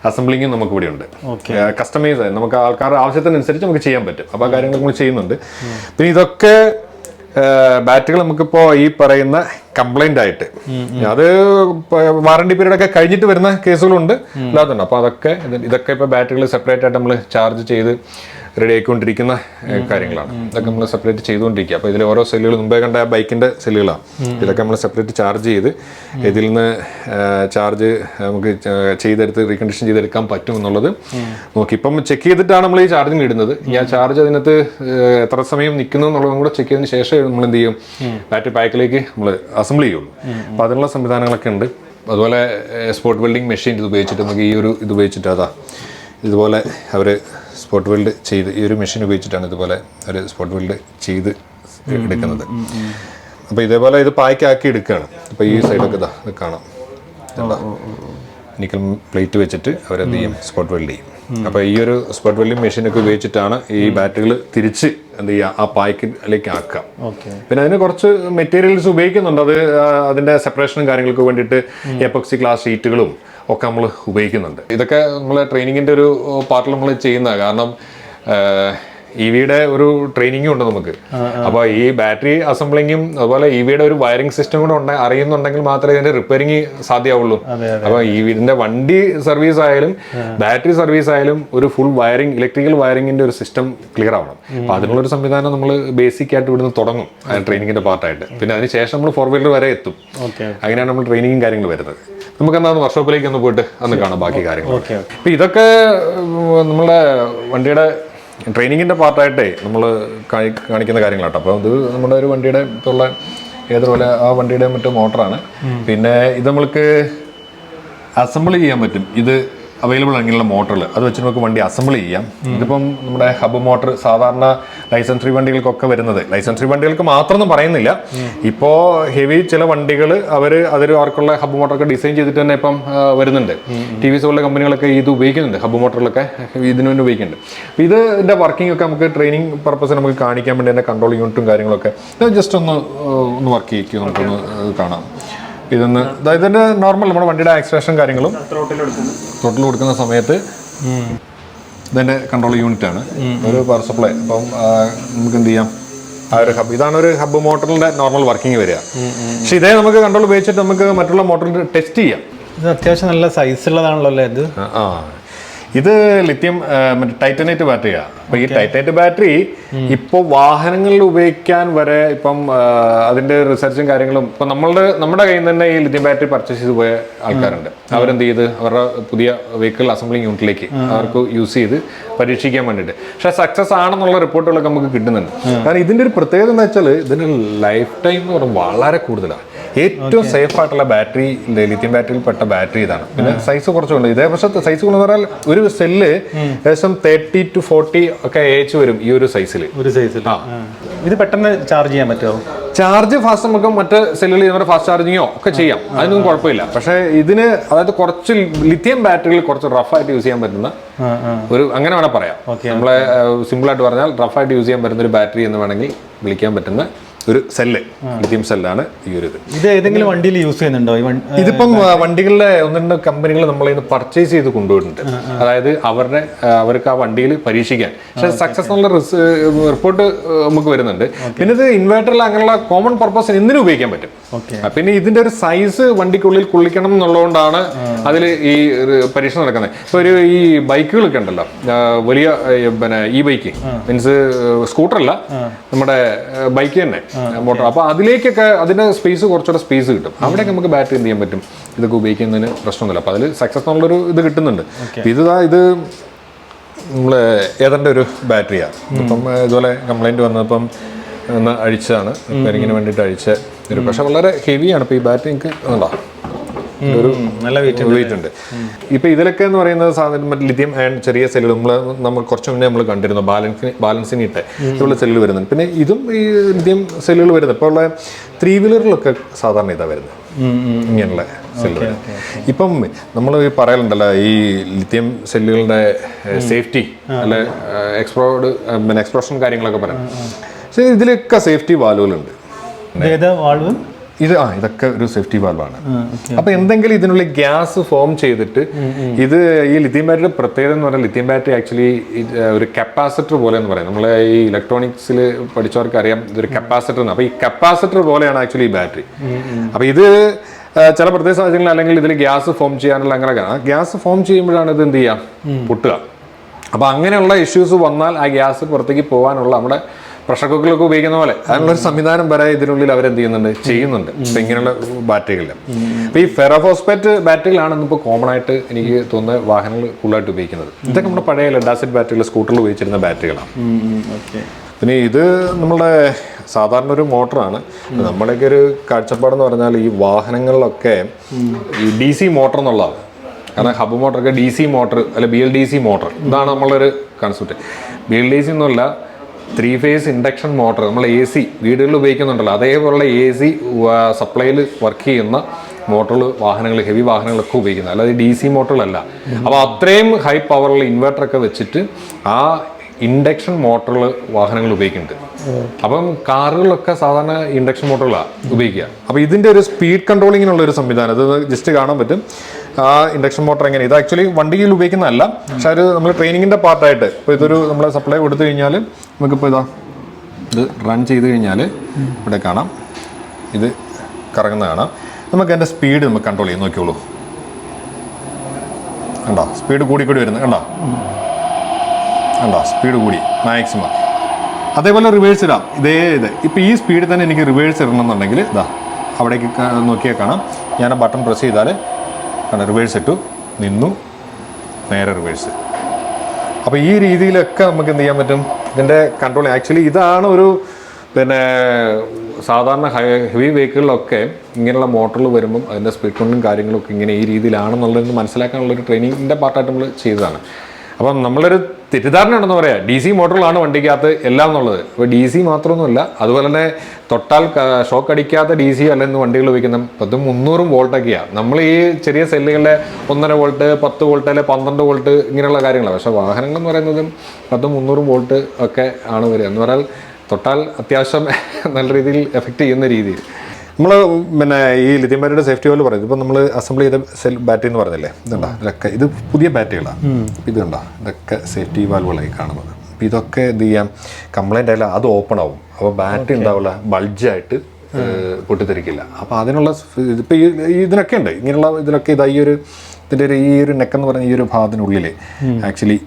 അസംബ്ലിങ്ങും നമുക്ക് ഇവിടെ ഉണ്ട് കസ്റ്റമൈസ് ആയി. നമുക്ക് ആൾക്കാരുടെ ആവശ്യത്തിനനുസരിച്ച് നമുക്ക് ചെയ്യാൻ പറ്റും. അപ്പോൾ ആ കാര്യങ്ങൾ നമ്മൾ ചെയ്യുന്നുണ്ട്. പിന്നെ ഇതൊക്കെ ബാറ്ററികൾ നമുക്കിപ്പോൾ ഈ പറയുന്ന കംപ്ലൈന്റ് ആയിട്ട്. അത് വാറണ്ടി പീരീഡ് ഒക്കെ കഴിഞ്ഞിട്ട് വരുന്ന കേസുകളുണ്ട് അല്ലാത്തുണ്ട് അപ്പോൾ അതൊക്കെ ഇതൊക്കെ ഇപ്പോൾ ബാറ്ററികൾ സെപ്പറേറ്റ് ആയിട്ട് നമ്മൾ ചാർജ് ചെയ്ത് റെഡി ആയിക്കൊണ്ടിരിക്കുന്ന കാര്യങ്ങളാണ്. ഇതൊക്കെ നമ്മൾ സെപ്പറേറ്റ് ചെയ്തുകൊണ്ടിരിക്കുക. അപ്പോൾ ഇതിൽ ഓരോ സെല്ലുകൾ മുമ്പേ കണ്ട ബൈക്കിന്റെ സെല്ലുകളാണ് ഇതൊക്കെ നമ്മൾ സെപ്പറേറ്റ് ചാർജ് ചെയ്ത് ഇതിൽ നിന്ന് ചാർജ് നമുക്ക് ചെയ്തെടുത്ത് റീകണ്ടീഷൻ ചെയ്തെടുക്കാൻ പറ്റും എന്നുള്ളത് നോക്കി. ഇപ്പം ചെക്ക് ചെയ്തിട്ടാണ് നമ്മൾ ഈ ചാർജിങ് ഇടുന്നത്. ഞാൻ ചാർജ് അതിനകത്ത് എത്ര സമയം നിൽക്കുന്നു എന്നുള്ളതും കൂടെ ചെക്ക് ചെയ്തതിന് ശേഷം നമ്മൾ എന്ത് ചെയ്യും? ബാറ്ററി പാക്കിലേക്ക് നമ്മൾ അസംബിൾ ചെയ്യുള്ളൂ. അപ്പോൾ അതിനുള്ള സംവിധാനങ്ങളൊക്കെ ഉണ്ട്. അതുപോലെ സ്പോട്ട് വെൽഡിംഗ് മെഷീൻ ഇത് ഉപയോഗിച്ചിട്ട് നമുക്ക് ഈ ഒരു ഇത് ഉപയോഗിച്ചിട്ട് അതാ ഇതുപോലെ അവർ സ്പോട്ട് വെൽഡ് ചെയ്ത് ഈ ഒരു മെഷീൻ ഉപയോഗിച്ചിട്ടാണ് ഇതുപോലെ ഒരു സ്പോട്ട് വെൽഡ് ചെയ്ത് എടുക്കുന്നത്. അപ്പോൾ ഇതേപോലെ ഇത് പായ്ക്കാക്കി എടുക്കുകയാണ്. അപ്പോൾ ഈ സൈഡൊക്കെ ഇതാ ഇത് കാണാം. നിക്കൽ പ്ലേറ്റ് വെച്ചിട്ട് അവരെന്ത് ചെയ്യും? സ്പോട്ട് വെൽഡ് ചെയ്യും. അപ്പോൾ ഈ ഒരു സ്പോട്ട് വെൽഡിങ് മെഷീനൊക്കെ ഉപയോഗിച്ചിട്ടാണ് ഈ ബാറ്ററികൾ തിരിച്ച് എന്ത് ചെയ്യുക ആ പായ്ക്കിലേക്ക് ആക്കുക പിന്നെ അതിന് കുറച്ച് മെറ്റീരിയൽസ് ഉപയോഗിക്കുന്നുണ്ട്. അത് അതിന്റെ അതിന്റെ സെപ്പറേഷനും കാര്യങ്ങൾക്ക് വേണ്ടിയിട്ട് എപ്പോക്സി ക്ലാസ് ഷീറ്റുകളും ഒക്കെ നമ്മൾ ഉപയോഗിക്കുന്നുണ്ട്. ഇതൊക്കെ നമ്മൾ ട്രെയിനിങ്ങിന്റെ ഒരു പാർട്ടിൽ നമ്മൾ ചെയ്യുന്ന കാരണം ഇ വിയുടെ ഒരു ട്രെയിനിങ്ങും ഉണ്ട് നമുക്ക്. അപ്പോൾ ഈ ബാറ്ററി അസംബ്ലിങ്ങും അതുപോലെ ഇ വിയുടെ ഒരു വയറിംഗ് സിസ്റ്റം കൂടെ ഉണ്ട് അറിയുന്നുണ്ടെങ്കിൽ മാത്രമേ ഇതിന്റെ റിപ്പയറിംഗ് സാധ്യമാവുള്ളൂ അപ്പോൾ ഈ വീടിന്റെ വണ്ടി സർവീസ് ആയാലും ബാറ്ററി സർവീസ് ആയാലും ഒരു ഫുൾ വയറിംഗ് ഇലക്ട്രിക്കൽ വയറിംഗിന്റെ ഒരു സിസ്റ്റം ക്ലിയർ ആവണം. അപ്പോൾ അതിനുള്ള ഒരു സംവിധാനം നമ്മൾ ബേസിക് ആയിട്ട് ഇവിടുന്ന് തുടങ്ങും ട്രെയിനിങ്ങിന്റെ പാർട്ടായിട്ട് പിന്നെ അതിന് ശേഷം നമ്മൾ ഫോർ വീലർ വരെ എത്തും. അങ്ങനെയാണ് നമ്മൾ ട്രെയിനിങ്ങും കാര്യങ്ങൾ വരുന്നത്. നമുക്ക് എന്നാ വർക്ക്ഷോപ്പിലേക്ക് ഒന്ന് പോയിട്ട് അന്ന് കാണാം ബാക്കി കാര്യങ്ങൾ ഇപ്പൊ ഇതൊക്കെ നമ്മുടെ വണ്ടിയുടെ ട്രെയിനിങ്ങിന്റെ പാർട്ടായിട്ടേ നമ്മൾ കാണിക്കുന്ന കാര്യങ്ങളാട്ടോ. അപ്പോൾ ഇത് നമ്മുടെ ഒരു വണ്ടിയുടെ ഇപ്പോൾ ഉള്ള ഏതുപോലെ ആ വണ്ടിയുടെ മറ്റു മോട്ടറാണ്. പിന്നെ ഇത് നമ്മൾക്ക് അസംബിൾ ചെയ്യാൻ പറ്റും. ഇത് അവൈലബിൾ ആണെങ്കിലുള്ള മോട്ടറിൽ അത് വെച്ച് നമുക്ക് വണ്ടി അസംബിൾ ചെയ്യാം. ഇതിപ്പം നമ്മുടെ ഹബ് മോട്ടർ സാധാരണ ലൈസൻസ് ഫ്രീ വണ്ടികൾക്കൊക്കെ വരുന്നത്. ലൈസൻസ് ഫ്രീ വണ്ടികൾക്ക് മാത്രം പറയുന്നില്ല. ഇപ്പോൾ ഹെവി ചില വണ്ടികൾ അവർ അതിൽ അവർക്കുള്ള ഹബ് മോട്ടറൊക്കെ ഡിസൈൻ ചെയ്തിട്ട് തന്നെ ഇപ്പം വരുന്നുണ്ട്. ടി വി പോലുള്ള കമ്പനികളൊക്കെ ഇത് ഉപയോഗിക്കുന്നുണ്ട് ഹബ് മോട്ടറിലൊക്കെ ഇതിനു വേണ്ടി ഉപയോഗിക്കുന്നുണ്ട്. ഇതിന്റെ ഇത് ഇതിന്റെ വർക്കിംഗ് ഒക്കെ നമുക്ക് ട്രെയിനിങ് പർപ്പസ് നമുക്ക് കാണിക്കാൻ വേണ്ടി തന്നെ കൺട്രോൾ യൂണിറ്റും കാര്യങ്ങളൊക്കെ. ജസ്റ്റ് ഒന്ന് ഒന്ന് വർക്ക് ചെയ്യിക്കും നമുക്കൊന്ന് കാണാം. ഇതൊന്ന് അതായത് ഇതിന്റെ നോർമൽ നമ്മുടെ വണ്ടിയുടെ ആക്സിലേഷൻ കാര്യങ്ങളും തൊട്ടിൽ കൊടുക്കുന്ന സമയത്ത് ഇതിന്റെ കൺട്രോൾ യൂണിറ്റ് ആണ്. ഒരു പവർ സപ്ലൈ അപ്പം നമുക്ക് എന്ത് ചെയ്യാം ആ ഒരു ഹബ് ഇതാണ് ഒരു ഹബ് മോട്ടറിന്റെ നോർമൽ വർക്കിംഗ് വരിക പക്ഷെ ഇതേ നമുക്ക് കൺട്രോൾ ഉപയോഗിച്ചിട്ട് നമുക്ക് മറ്റുള്ള മോട്ടറിൽ ടെസ്റ്റ് ചെയ്യാം. ഇത് അത്യാവശ്യം നല്ല സൈസ് ഉള്ളതാണല്ലോ അല്ലേ ഇത്? ആ. ഇത് ലിത്യം മറ്റേ ടൈറ്റനേറ്റ് ബാറ്ററിയാണ് അപ്പൊ ഈ ടൈറ്റനേറ്റ് ബാറ്ററി ഇപ്പോൾ വാഹനങ്ങളിൽ ഉപയോഗിക്കാൻ വരെ ഇപ്പം അതിന്റെ റിസർച്ചും കാര്യങ്ങളും ഇപ്പൊ നമ്മളുടെ നമ്മുടെ കയ്യിൽ നിന്ന് തന്നെ ഈ ലിത്യം ബാറ്ററി പർച്ചേസ് ചെയ്ത് പോയ ആൾക്കാരുണ്ട്. അവരെന്ത് ചെയ്ത്? അവരുടെ പുതിയ വെഹിക്കിൾ അസംബ്ലിംഗ് യൂണിറ്റിലേക്ക് അവർക്ക് യൂസ് ചെയ്ത് പരീക്ഷിക്കാൻ വേണ്ടിയിട്ട്. പക്ഷെ സക്സസ് ആണെന്നുള്ള റിപ്പോർട്ടുകളൊക്കെ നമുക്ക് കിട്ടുന്നുണ്ട്. കാരണം ഇതിന്റെ ഒരു പ്രത്യേകത എന്ന് വെച്ചാൽ ഇതിന് ലൈഫ് ടൈം എന്ന് വളരെ കൂടുതലാണ്. ഏറ്റവും സേഫ് ആയിട്ടുള്ള ബാറ്ററി ലിത്യം ബാറ്ററിയിൽ പെട്ട ബാറ്ററി ഇതാണ്. പിന്നെ സൈസ് കുറച്ചുണ്ട്. ഇതേ പക്ഷെ സൈസ് എന്ന് പറഞ്ഞാൽ ഒരു സെല്ല് ഏകദേശം തേർട്ടി ടു ഫോർട്ടി ഒക്കെ ഏച്ച് വരും ഈ ഒരു സൈസിൽ ഒരു സൈസിൽ ഇത് പെട്ടെന്ന് ചാർജ് ചെയ്യാൻ പറ്റുമോ ചാർജ് ഫാസ്റ്റ് നമുക്ക് മറ്റ് സെല്ലുകളിൽ ഇതുപോലെ ഫാസ്റ്റ് ചാർജിങ്ങോ ഒക്കെ ചെയ്യാം. അതിനൊന്നും കുഴപ്പമില്ല. പക്ഷേ ഇതിന് അതായത് കുറച്ച് ലിത്യം ബാറ്ററികൾ കുറച്ച് റഫായിട്ട് യൂസ് ചെയ്യാൻ പറ്റുന്ന ഒരു അങ്ങനെ വേണമെങ്കിൽ പറയാം. നമ്മളെ സിമ്പിൾ ആയിട്ട് പറഞ്ഞാൽ റഫായിട്ട് യൂസ് ചെയ്യാൻ പറ്റുന്ന ഒരു ബാറ്ററി എന്ന് വേണമെങ്കിൽ വിളിക്കാൻ പറ്റുന്ന ഒരു സെല്ല് ലിഥിയം സെല്ലാണ് ഈ ഒരു ഇത്. ഇത് ഏതെങ്കിലും വണ്ടിയിൽ യൂസ് ചെയ്യുന്നുണ്ടോ? ഇതിപ്പം വണ്ടികളിലെ ഒന്ന് രണ്ട് കമ്പനികൾ നമ്മളെ ഇന്ന് പർച്ചേസ് ചെയ്ത് കൊണ്ടുപോയിട്ടുണ്ട് അതായത് അവരുടെ അവർക്ക് ആ വണ്ടിയിൽ പരീക്ഷിക്കാൻ. പക്ഷേ സക്സസ് എന്നുള്ള റിപ്പോർട്ട് നമുക്ക് വരുന്നുണ്ട്. പിന്നെ ഇത് ഇൻവേർട്ടറിൽ അങ്ങനെയുള്ള കോമൺ പർപ്പസ് എന്തിനും ഉപയോഗിക്കാൻ പറ്റും? പിന്നെ ഇതിന്റെ ഒരു സൈസ് വണ്ടിക്കുള്ളിൽ കുളിക്കണം എന്നുള്ളതുകൊണ്ടാണ് അതിൽ ഈ ഒരു പരീക്ഷണം നടക്കുന്നത്. ഇപ്പൊ ഒരു ഈ ബൈക്കുകളൊക്കെ ഉണ്ടല്ലോ. വലിയ പിന്നെ ഈ ബൈക്ക് മീൻസ് സ്കൂട്ടർ അല്ല നമ്മുടെ ബൈക്ക് തന്നെ. മോട്ടോർ അപ്പൊ അതിലേക്കൊക്കെ അതിന്റെ സ്പേസ് കുറച്ചുകൂടെ സ്പേസ് കിട്ടും. അവിടെയൊക്കെ നമുക്ക് ബാറ്ററി എന്ത് ചെയ്യാൻ പറ്റും? ഇതൊക്കെ ഉപയോഗിക്കുന്നതിന് പ്രശ്നമൊന്നുമില്ല. അപ്പൊ അതിൽ സക്സസ് എന്നുള്ളൊരു ഇത് കിട്ടുന്നുണ്ട്. ഇത് ഇത് നമ്മൾ ഏതാണ്ട് ഒരു ബാറ്ററിയാണ് ഇപ്പം ഇതുപോലെ കംപ്ലൈന്റ് വന്നപ്പം അഴിച്ചതാണ്. പെരിങ്ങിന് വേണ്ടിയിട്ട് അഴിച്ച ഒരു പക്ഷെ വളരെ ഹെവിയാണ്. ഇപ്പൊ ഈ ബാറ്ററി എനിക്ക് ഉണ്ടോ ഒരു നല്ല വെയിറ്റ് ഉണ്ട്. ഇപ്പൊ ഇതിലൊക്കെ എന്ന് പറയുന്നത് സാധനം മറ്റേ ലിഥിയം ആൻഡ് ചെറിയ സെല്ലുകൾ നമ്മൾ നമ്മൾ കുറച്ച് മുന്നേ നമ്മൾ കണ്ടിരുന്നു. ബാലൻസിന് ബാലൻസിന് ഇട്ട് ഇതുള്ള സെല്ലുകൾ വരുന്നുണ്ട്. പിന്നെ ഇതും ഈ ലിഥിയം സെല്ലുകൾ വരുന്നത്. ഇപ്പോൾ ഉള്ള ത്രീ വീലറിലൊക്കെ സാധാരണ ഇതാ വരുന്നത്. ഇങ്ങനെയുള്ള സെല്ലുകൾ ഇപ്പം നമ്മൾ ഈ പറയലുണ്ടല്ലോ ഈ ലിഥിയം സെല്ലുകളുടെ സേഫ്റ്റി അല്ലെ എക്സ്പ്ലോർഡ് പിന്നെ എക്സ്പ്ലോഷൻ കാര്യങ്ങളൊക്കെ പറയാം. പക്ഷേ ഇതിലൊക്കെ സേഫ്റ്റി വാലുകളുണ്ട് വാൾവ് ഇത് ആ ഇതൊക്കെ ഒരു സേഫ്റ്റി വാൽവാണ് അപ്പൊ എന്തെങ്കിലും ഇതിനുള്ളിൽ ഗ്യാസ് ഫോം ചെയ്തിട്ട് ഇത് ഈ ലിഥിയം ബാറ്ററി പ്രത്യേകത എന്ന് പറഞ്ഞാൽ ലിഥിയം ബാറ്ററി ആക്ച്വലി ഒരു കപ്പാസിറ്റർ പോലെ എന്ന് പറയാം. നമ്മളെ ഈ ഇലക്ട്രോണിക്സിൽ പഠിച്ചവർക്ക് അറിയാം ഇതൊരു കപ്പാസിറ്റർ എന്ന് അപ്പൊ ഈ കപ്പാസിറ്റർ പോലെയാണ് ആക്ച്വലി ഈ ബാറ്ററി അപ്പൊ ഇത് ചില പ്രത്യേക സാഹചര്യങ്ങളിൽ അല്ലെങ്കിൽ ഇതിൽ ഗ്യാസ് ഫോം ചെയ്യാനുള്ള അങ്ങനെ ഗ്യാസ് ഫോം ചെയ്യുമ്പോഴാണ് ഇത് എന്ത് ചെയ്യാം പൊട്ടുക. അപ്പൊ അങ്ങനെയുള്ള ഇഷ്യൂസ് വന്നാൽ ആ ഗ്യാസ് പുറത്തേക്ക് പോകാനുള്ള നമ്മുടെ പ്രഷർ കുക്കറിലൊക്കെ ഉപയോഗിക്കുന്ന പോലെ. അതിനുള്ള ഒരു സംവിധാനം വരെ ഇതിനുള്ളിൽ അവർ എന്ത് ചെയ്യുന്നുണ്ട്? ചെയ്യുന്നുണ്ട്. ഇപ്പൊ ഇങ്ങനെയുള്ള ബാറ്ററികളിൽ അപ്പൊ ഈ ഫെറോഫോസ്പേറ്റ് ബാറ്ററികളാണ് ഇന്നിപ്പോൾ കോമൺ ആയിട്ട് എനിക്ക് തോന്നുന്ന വാഹനങ്ങൾ കൂടുതലായിട്ട് ഉപയോഗിക്കുന്നത്. ഇതൊക്കെ നമ്മുടെ പഴയ ലെഡ് ആസിഡ് ബാറ്ററികൾ സ്കൂട്ടറിൽ ഉപയോഗിച്ചിരുന്ന ബാറ്ററികളാണ്. പിന്നെ ഇത് നമ്മുടെ സാധാരണ ഒരു മോട്ടറാണ്. നമ്മുടെയൊക്കെ ഒരു കാഴ്ചപ്പാടെന്ന് പറഞ്ഞാൽ ഈ വാഹനങ്ങളിലൊക്കെ ഈ ഡി സി മോട്ടർ എന്നുള്ളതാണ്. കാരണം ഹബ് മോട്ടറൊക്കെ ഡി സി മോട്ടർ അല്ലെ B L D C motor. ഇതാണ് നമ്മളൊരു concept B L D C എന്നുള്ള ത്രീ ഫേസ് ഇൻഡക്ഷൻ മോട്ടർ നമ്മൾ എ സി വീടുകളിൽ ഉപയോഗിക്കുന്നുണ്ടല്ലോ. അതേപോലുള്ള എ സി സപ്ലൈയിൽ വർക്ക് ചെയ്യുന്ന മോട്ടറുകൾ വാഹനങ്ങൾ ഹെവി വാഹനങ്ങളൊക്കെ ഉപയോഗിക്കുന്നത്. അല്ലാതെ ഡി സി മോട്ടോറുകളല്ല അപ്പോൾ അത്രയും ഹൈ പവറുള്ള ഇൻവെർട്ടറൊക്കെ വെച്ചിട്ട് ആ ഇൻഡക്ഷൻ മോട്ടറുകൾ വാഹനങ്ങൾ ഉപയോഗിക്കുന്നുണ്ട്. അപ്പം കാറുകളൊക്കെ സാധാരണ ഇൻഡക്ഷൻ മോട്ടറുകളാണ് ഉപയോഗിക്കുക. അപ്പോൾ ഇതിന്റെ ഒരു സ്പീഡ് കൺട്രോളിങ്ങിനുള്ള ഒരു സംവിധാനം അത് ജസ്റ്റ് കാണാൻ പറ്റും. ആ ഇൻഡക്ഷൻ മോട്ടർ എങ്ങനെ? ഇത് ആക്ച്വലി വണ്ടിയിൽ ഉപയോഗിക്കുന്നതല്ല. പക്ഷെ അത് നമ്മൾ ട്രെയിനിങ്ങിന്റെ പാർട്ടായിട്ട് ഇപ്പൊ ഇതൊരു നമ്മൾ സപ്ലൈ കൊടുത്തു കഴിഞ്ഞാൽ നമുക്കിപ്പോൾ ഇതാ ഇത് റൺ ചെയ്ത് കഴിഞ്ഞാൽ ഇവിടെ കാണാം. ഇത് കറങ്ങുന്ന കാണാം നമുക്ക് അതിന്റെ സ്പീഡ് നമുക്ക് കൺട്രോൾ ചെയ്ത് നോക്കിയോളൂ. കണ്ടോ? സ്പീഡ് കൂടി കൂടി വരുന്നത് കണ്ടോ? കണ്ടോ? സ്പീഡ് കൂടി. മാക്സിമം അതേപോലെ റിവേഴ്സ് ഇടാം. ഇതേ ഇത്. ഇപ്പോൾ ഈ സ്പീഡിൽ തന്നെ എനിക്ക് റിവേഴ്സ് ഇടണം എന്നുണ്ടെങ്കിൽ ഇതാ അവിടേക്ക് നോക്കിയാൽ കാണാം. ഞാൻ ആ ബട്ടൺ പ്രസ് ചെയ്താൽ കണ്ടോ റിവേഴ്സ് ഇട്ടു. നിന്നു. നേരെ റിവേഴ്സ് അപ്പോൾ ഈ രീതിയിലൊക്കെ നമുക്ക് എന്ത് ചെയ്യാൻ പറ്റും? ഇതിന്റെ കൺട്രോൾ ആക്ച്വലി ഇതാണ് ഒരു പിന്നെ സാധാരണ ഹെവി വെഹിക്കിളിലൊക്കെ ഇങ്ങനെയുള്ള മോട്ടറിൽ വരുമ്പം അതിന്റെ സ്പീഡ് കൊണ്ടും കാര്യങ്ങളൊക്കെ ഇങ്ങനെ ഈ രീതിയിലാണെന്നുള്ളതെന്ന് മനസ്സിലാക്കാനുള്ള ഒരു ട്രെയിനിങ്ങിന്റെ പാർട്ടായിട്ട് നമ്മൾ ചെയ്തതാണ്. അപ്പം നമ്മളൊരു തെറ്റിദ്ധാരണ ഉണ്ടെന്ന് പറയാം. ഡി സി മോട്ടറുകളാണ് വണ്ടിക്കകത്ത് എല്ലാം എന്നുള്ളത്. ഇപ്പോൾ ഡി സി മാത്രമൊന്നുമല്ല അതുപോലെ തന്നെ തൊട്ടാൽ ഷോക്ക് അടിക്കാത്ത ഡി സി അല്ലെന്ന് വണ്ടികൾ ഉപയോഗിക്കുന്ന പത്തും മുന്നൂറും വോൾട്ടൊക്കെയാണ് നമ്മൾ ഈ ചെറിയ സെല്ലുകളിലെ ഒന്നര വോൾട്ട് പത്ത് വോൾട്ട് അല്ലെ പന്ത്രണ്ട് വോൾട്ട് ഇങ്ങനെയുള്ള കാര്യങ്ങളാണ് പക്ഷേ വാഹനങ്ങൾ എന്ന് പറയുന്നതും പത്തും മുന്നൂറും വോൾട്ട് ഒക്കെ ആണ് വരിക. എന്ന് പറഞ്ഞാൽ തൊട്ടാൽ അത്യാവശ്യം നല്ല രീതിയിൽ എഫക്റ്റ് ചെയ്യുന്ന രീതിയിൽ. നമ്മൾ പിന്നെ ഈ ലിഥിയം ബാറ്ററിയുടെ സേഫ്റ്റി വാൽവ് പറയുന്നത് ഇപ്പോൾ നമ്മൾ അസംബിൾ ചെയ്ത സെൽ ബാറ്ററി എന്ന് പറഞ്ഞില്ലേ? ഇതുണ്ടോ? ഇതൊക്കെ ഇത് പുതിയ ബാറ്ററികളാണ് ഇത് കണ്ടോ? ഇതൊക്കെ സേഫ്റ്റി വാൽവുകളായി കാണുന്നത്. അപ്പം ഇതൊക്കെ എന്ത് ചെയ്യാം? കംപ്ലൈന്റ് ആയാലും അത് ഓപ്പൺ ആവും. അപ്പോൾ ബാറ്ററി ഉണ്ടാവില്ല ബൾജായിട്ട് പൊട്ടിത്തെറിക്കില്ല. അപ്പോൾ അതിനുള്ള ഇപ്പം ഈ ഇതിനൊക്കെ ഉണ്ട്. ഇങ്ങനെയുള്ള ഇതിനൊക്കെ ഇതായി ഈ ഒരു ഇതിന്റെ ഒരു ഈ ഒരു നെക്ക് എന്ന് പറഞ്ഞ ഈ ഒരു ഭാഗത്തിനുള്ളിൽ ആക്ച്വലി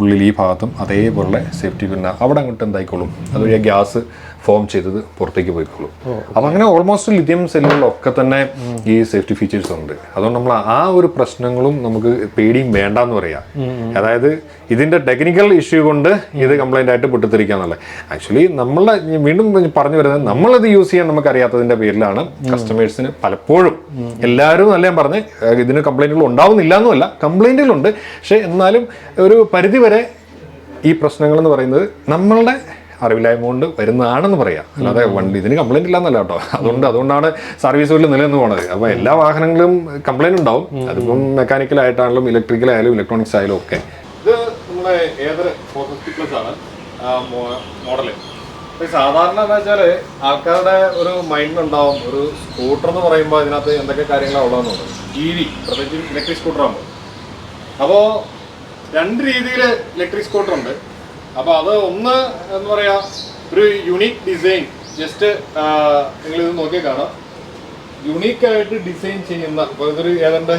ഉള്ളിൽ ഈ ഭാഗത്തും അതേപോലെ സേഫ്റ്റി പിന്നെ അവിടെ അങ്ങോട്ട് എന്തായിക്കോളും? അതുവഴി ഗ്യാസ് ഫോം ചെയ്തത് പുറത്തേക്ക് പോയിക്കോളും. അപ്പം അങ്ങനെ ഓൾമോസ്റ്റ് ലിഥിയം സെല്ലുകളിലൊക്കെ തന്നെ ഈ സേഫ്റ്റി ഫീച്ചേഴ്സ് ഉണ്ട്. അതുകൊണ്ട് നമ്മൾ ആ ഒരു പ്രശ്നങ്ങളും നമുക്ക് പേടിയും വേണ്ടെന്ന് പറയാം. അതായത് ഇതിന്റെ ടെക്നിക്കൽ ഇഷ്യൂ കൊണ്ട് ഇത് കംപ്ലൈന്റ് ആയിട്ട് പൊട്ടിത്തെറിക്കാന്നുള്ളത് ആക്ച്വലി നമ്മളെ വീണ്ടും പറഞ്ഞു വരുന്നത് നമ്മളത് യൂസ് ചെയ്യാൻ നമുക്ക് അറിയാത്തതിന്റെ പേരിലാണ് കസ്റ്റമേഴ്സിന് പലപ്പോഴും എല്ലാവരും നല്ല ഞാൻ പറഞ്ഞ് ഇതിന് കംപ്ലൈന്റുകൾ ഉണ്ടാവുന്നില്ല എന്നുമല്ല കംപ്ലൈന്റുകളുണ്ട് പക്ഷെ എന്നാലും ഒരു പരിധി വരെ ഈ പ്രശ്നങ്ങൾ എന്ന് പറയുന്നത് നമ്മളുടെ അറിവില്ലായ്മ കൊണ്ട് വരുന്നതാണെന്ന് പറയാം. അല്ലാതെ വണ്ടി ഇതിന് കംപ്ലൈന്റ് ഇല്ലാന്നല്ല കേട്ടോ. അതുകൊണ്ട് അതുകൊണ്ടാണ് സർവീസ് വലിയ നിലനിന്ന് പോണത്. അപ്പൊ എല്ലാ വാഹനങ്ങളും കംപ്ലൈന്റ് ഉണ്ടാവും. അതിപ്പം മെക്കാനിക്കൽ ആയിട്ടാണെങ്കിലും ഇലക്ട്രിക്കൽ ആയാലും ഇലക്ട്രോണിക്സ് ആയാലും ഒക്കെ. ഇത് നമ്മുടെ ഏതൊരു പ്ലസ് ആണ്. മോഡൽ സാധാരണ എന്താ വെച്ചാൽ ആൾക്കാരുടെ ഒരു മൈൻഡ് ഉണ്ടാവും. ഒരു സ്കൂട്ടർ എന്ന് പറയുമ്പോൾ അതിനകത്ത് എന്തൊക്കെ കാര്യങ്ങളാണ് ഉള്ളതെന്ന് ഇ വി പ്രത്യേകിച്ച് ഇലക്ട്രിക് സ്കൂട്ടർ ആകുമ്പോൾ അപ്പോൾ രണ്ട് രീതിയിൽ ഇലക്ട്രിക് സ്കൂട്ടർ ഉണ്ട്. അപ്പോൾ അത് ഒന്ന് എന്ന് പറയാ ഒരു യുണീക്ക് ഡിസൈൻ ജസ്റ്റ് നിങ്ങൾ ഇത് നോക്കിയാൽ കാണാം. യുണീക്ക് ആയിട്ട് ഡിസൈൻ ചെയ്യുന്ന അപ്പോൾ ഇതൊരു ഏതന്റെ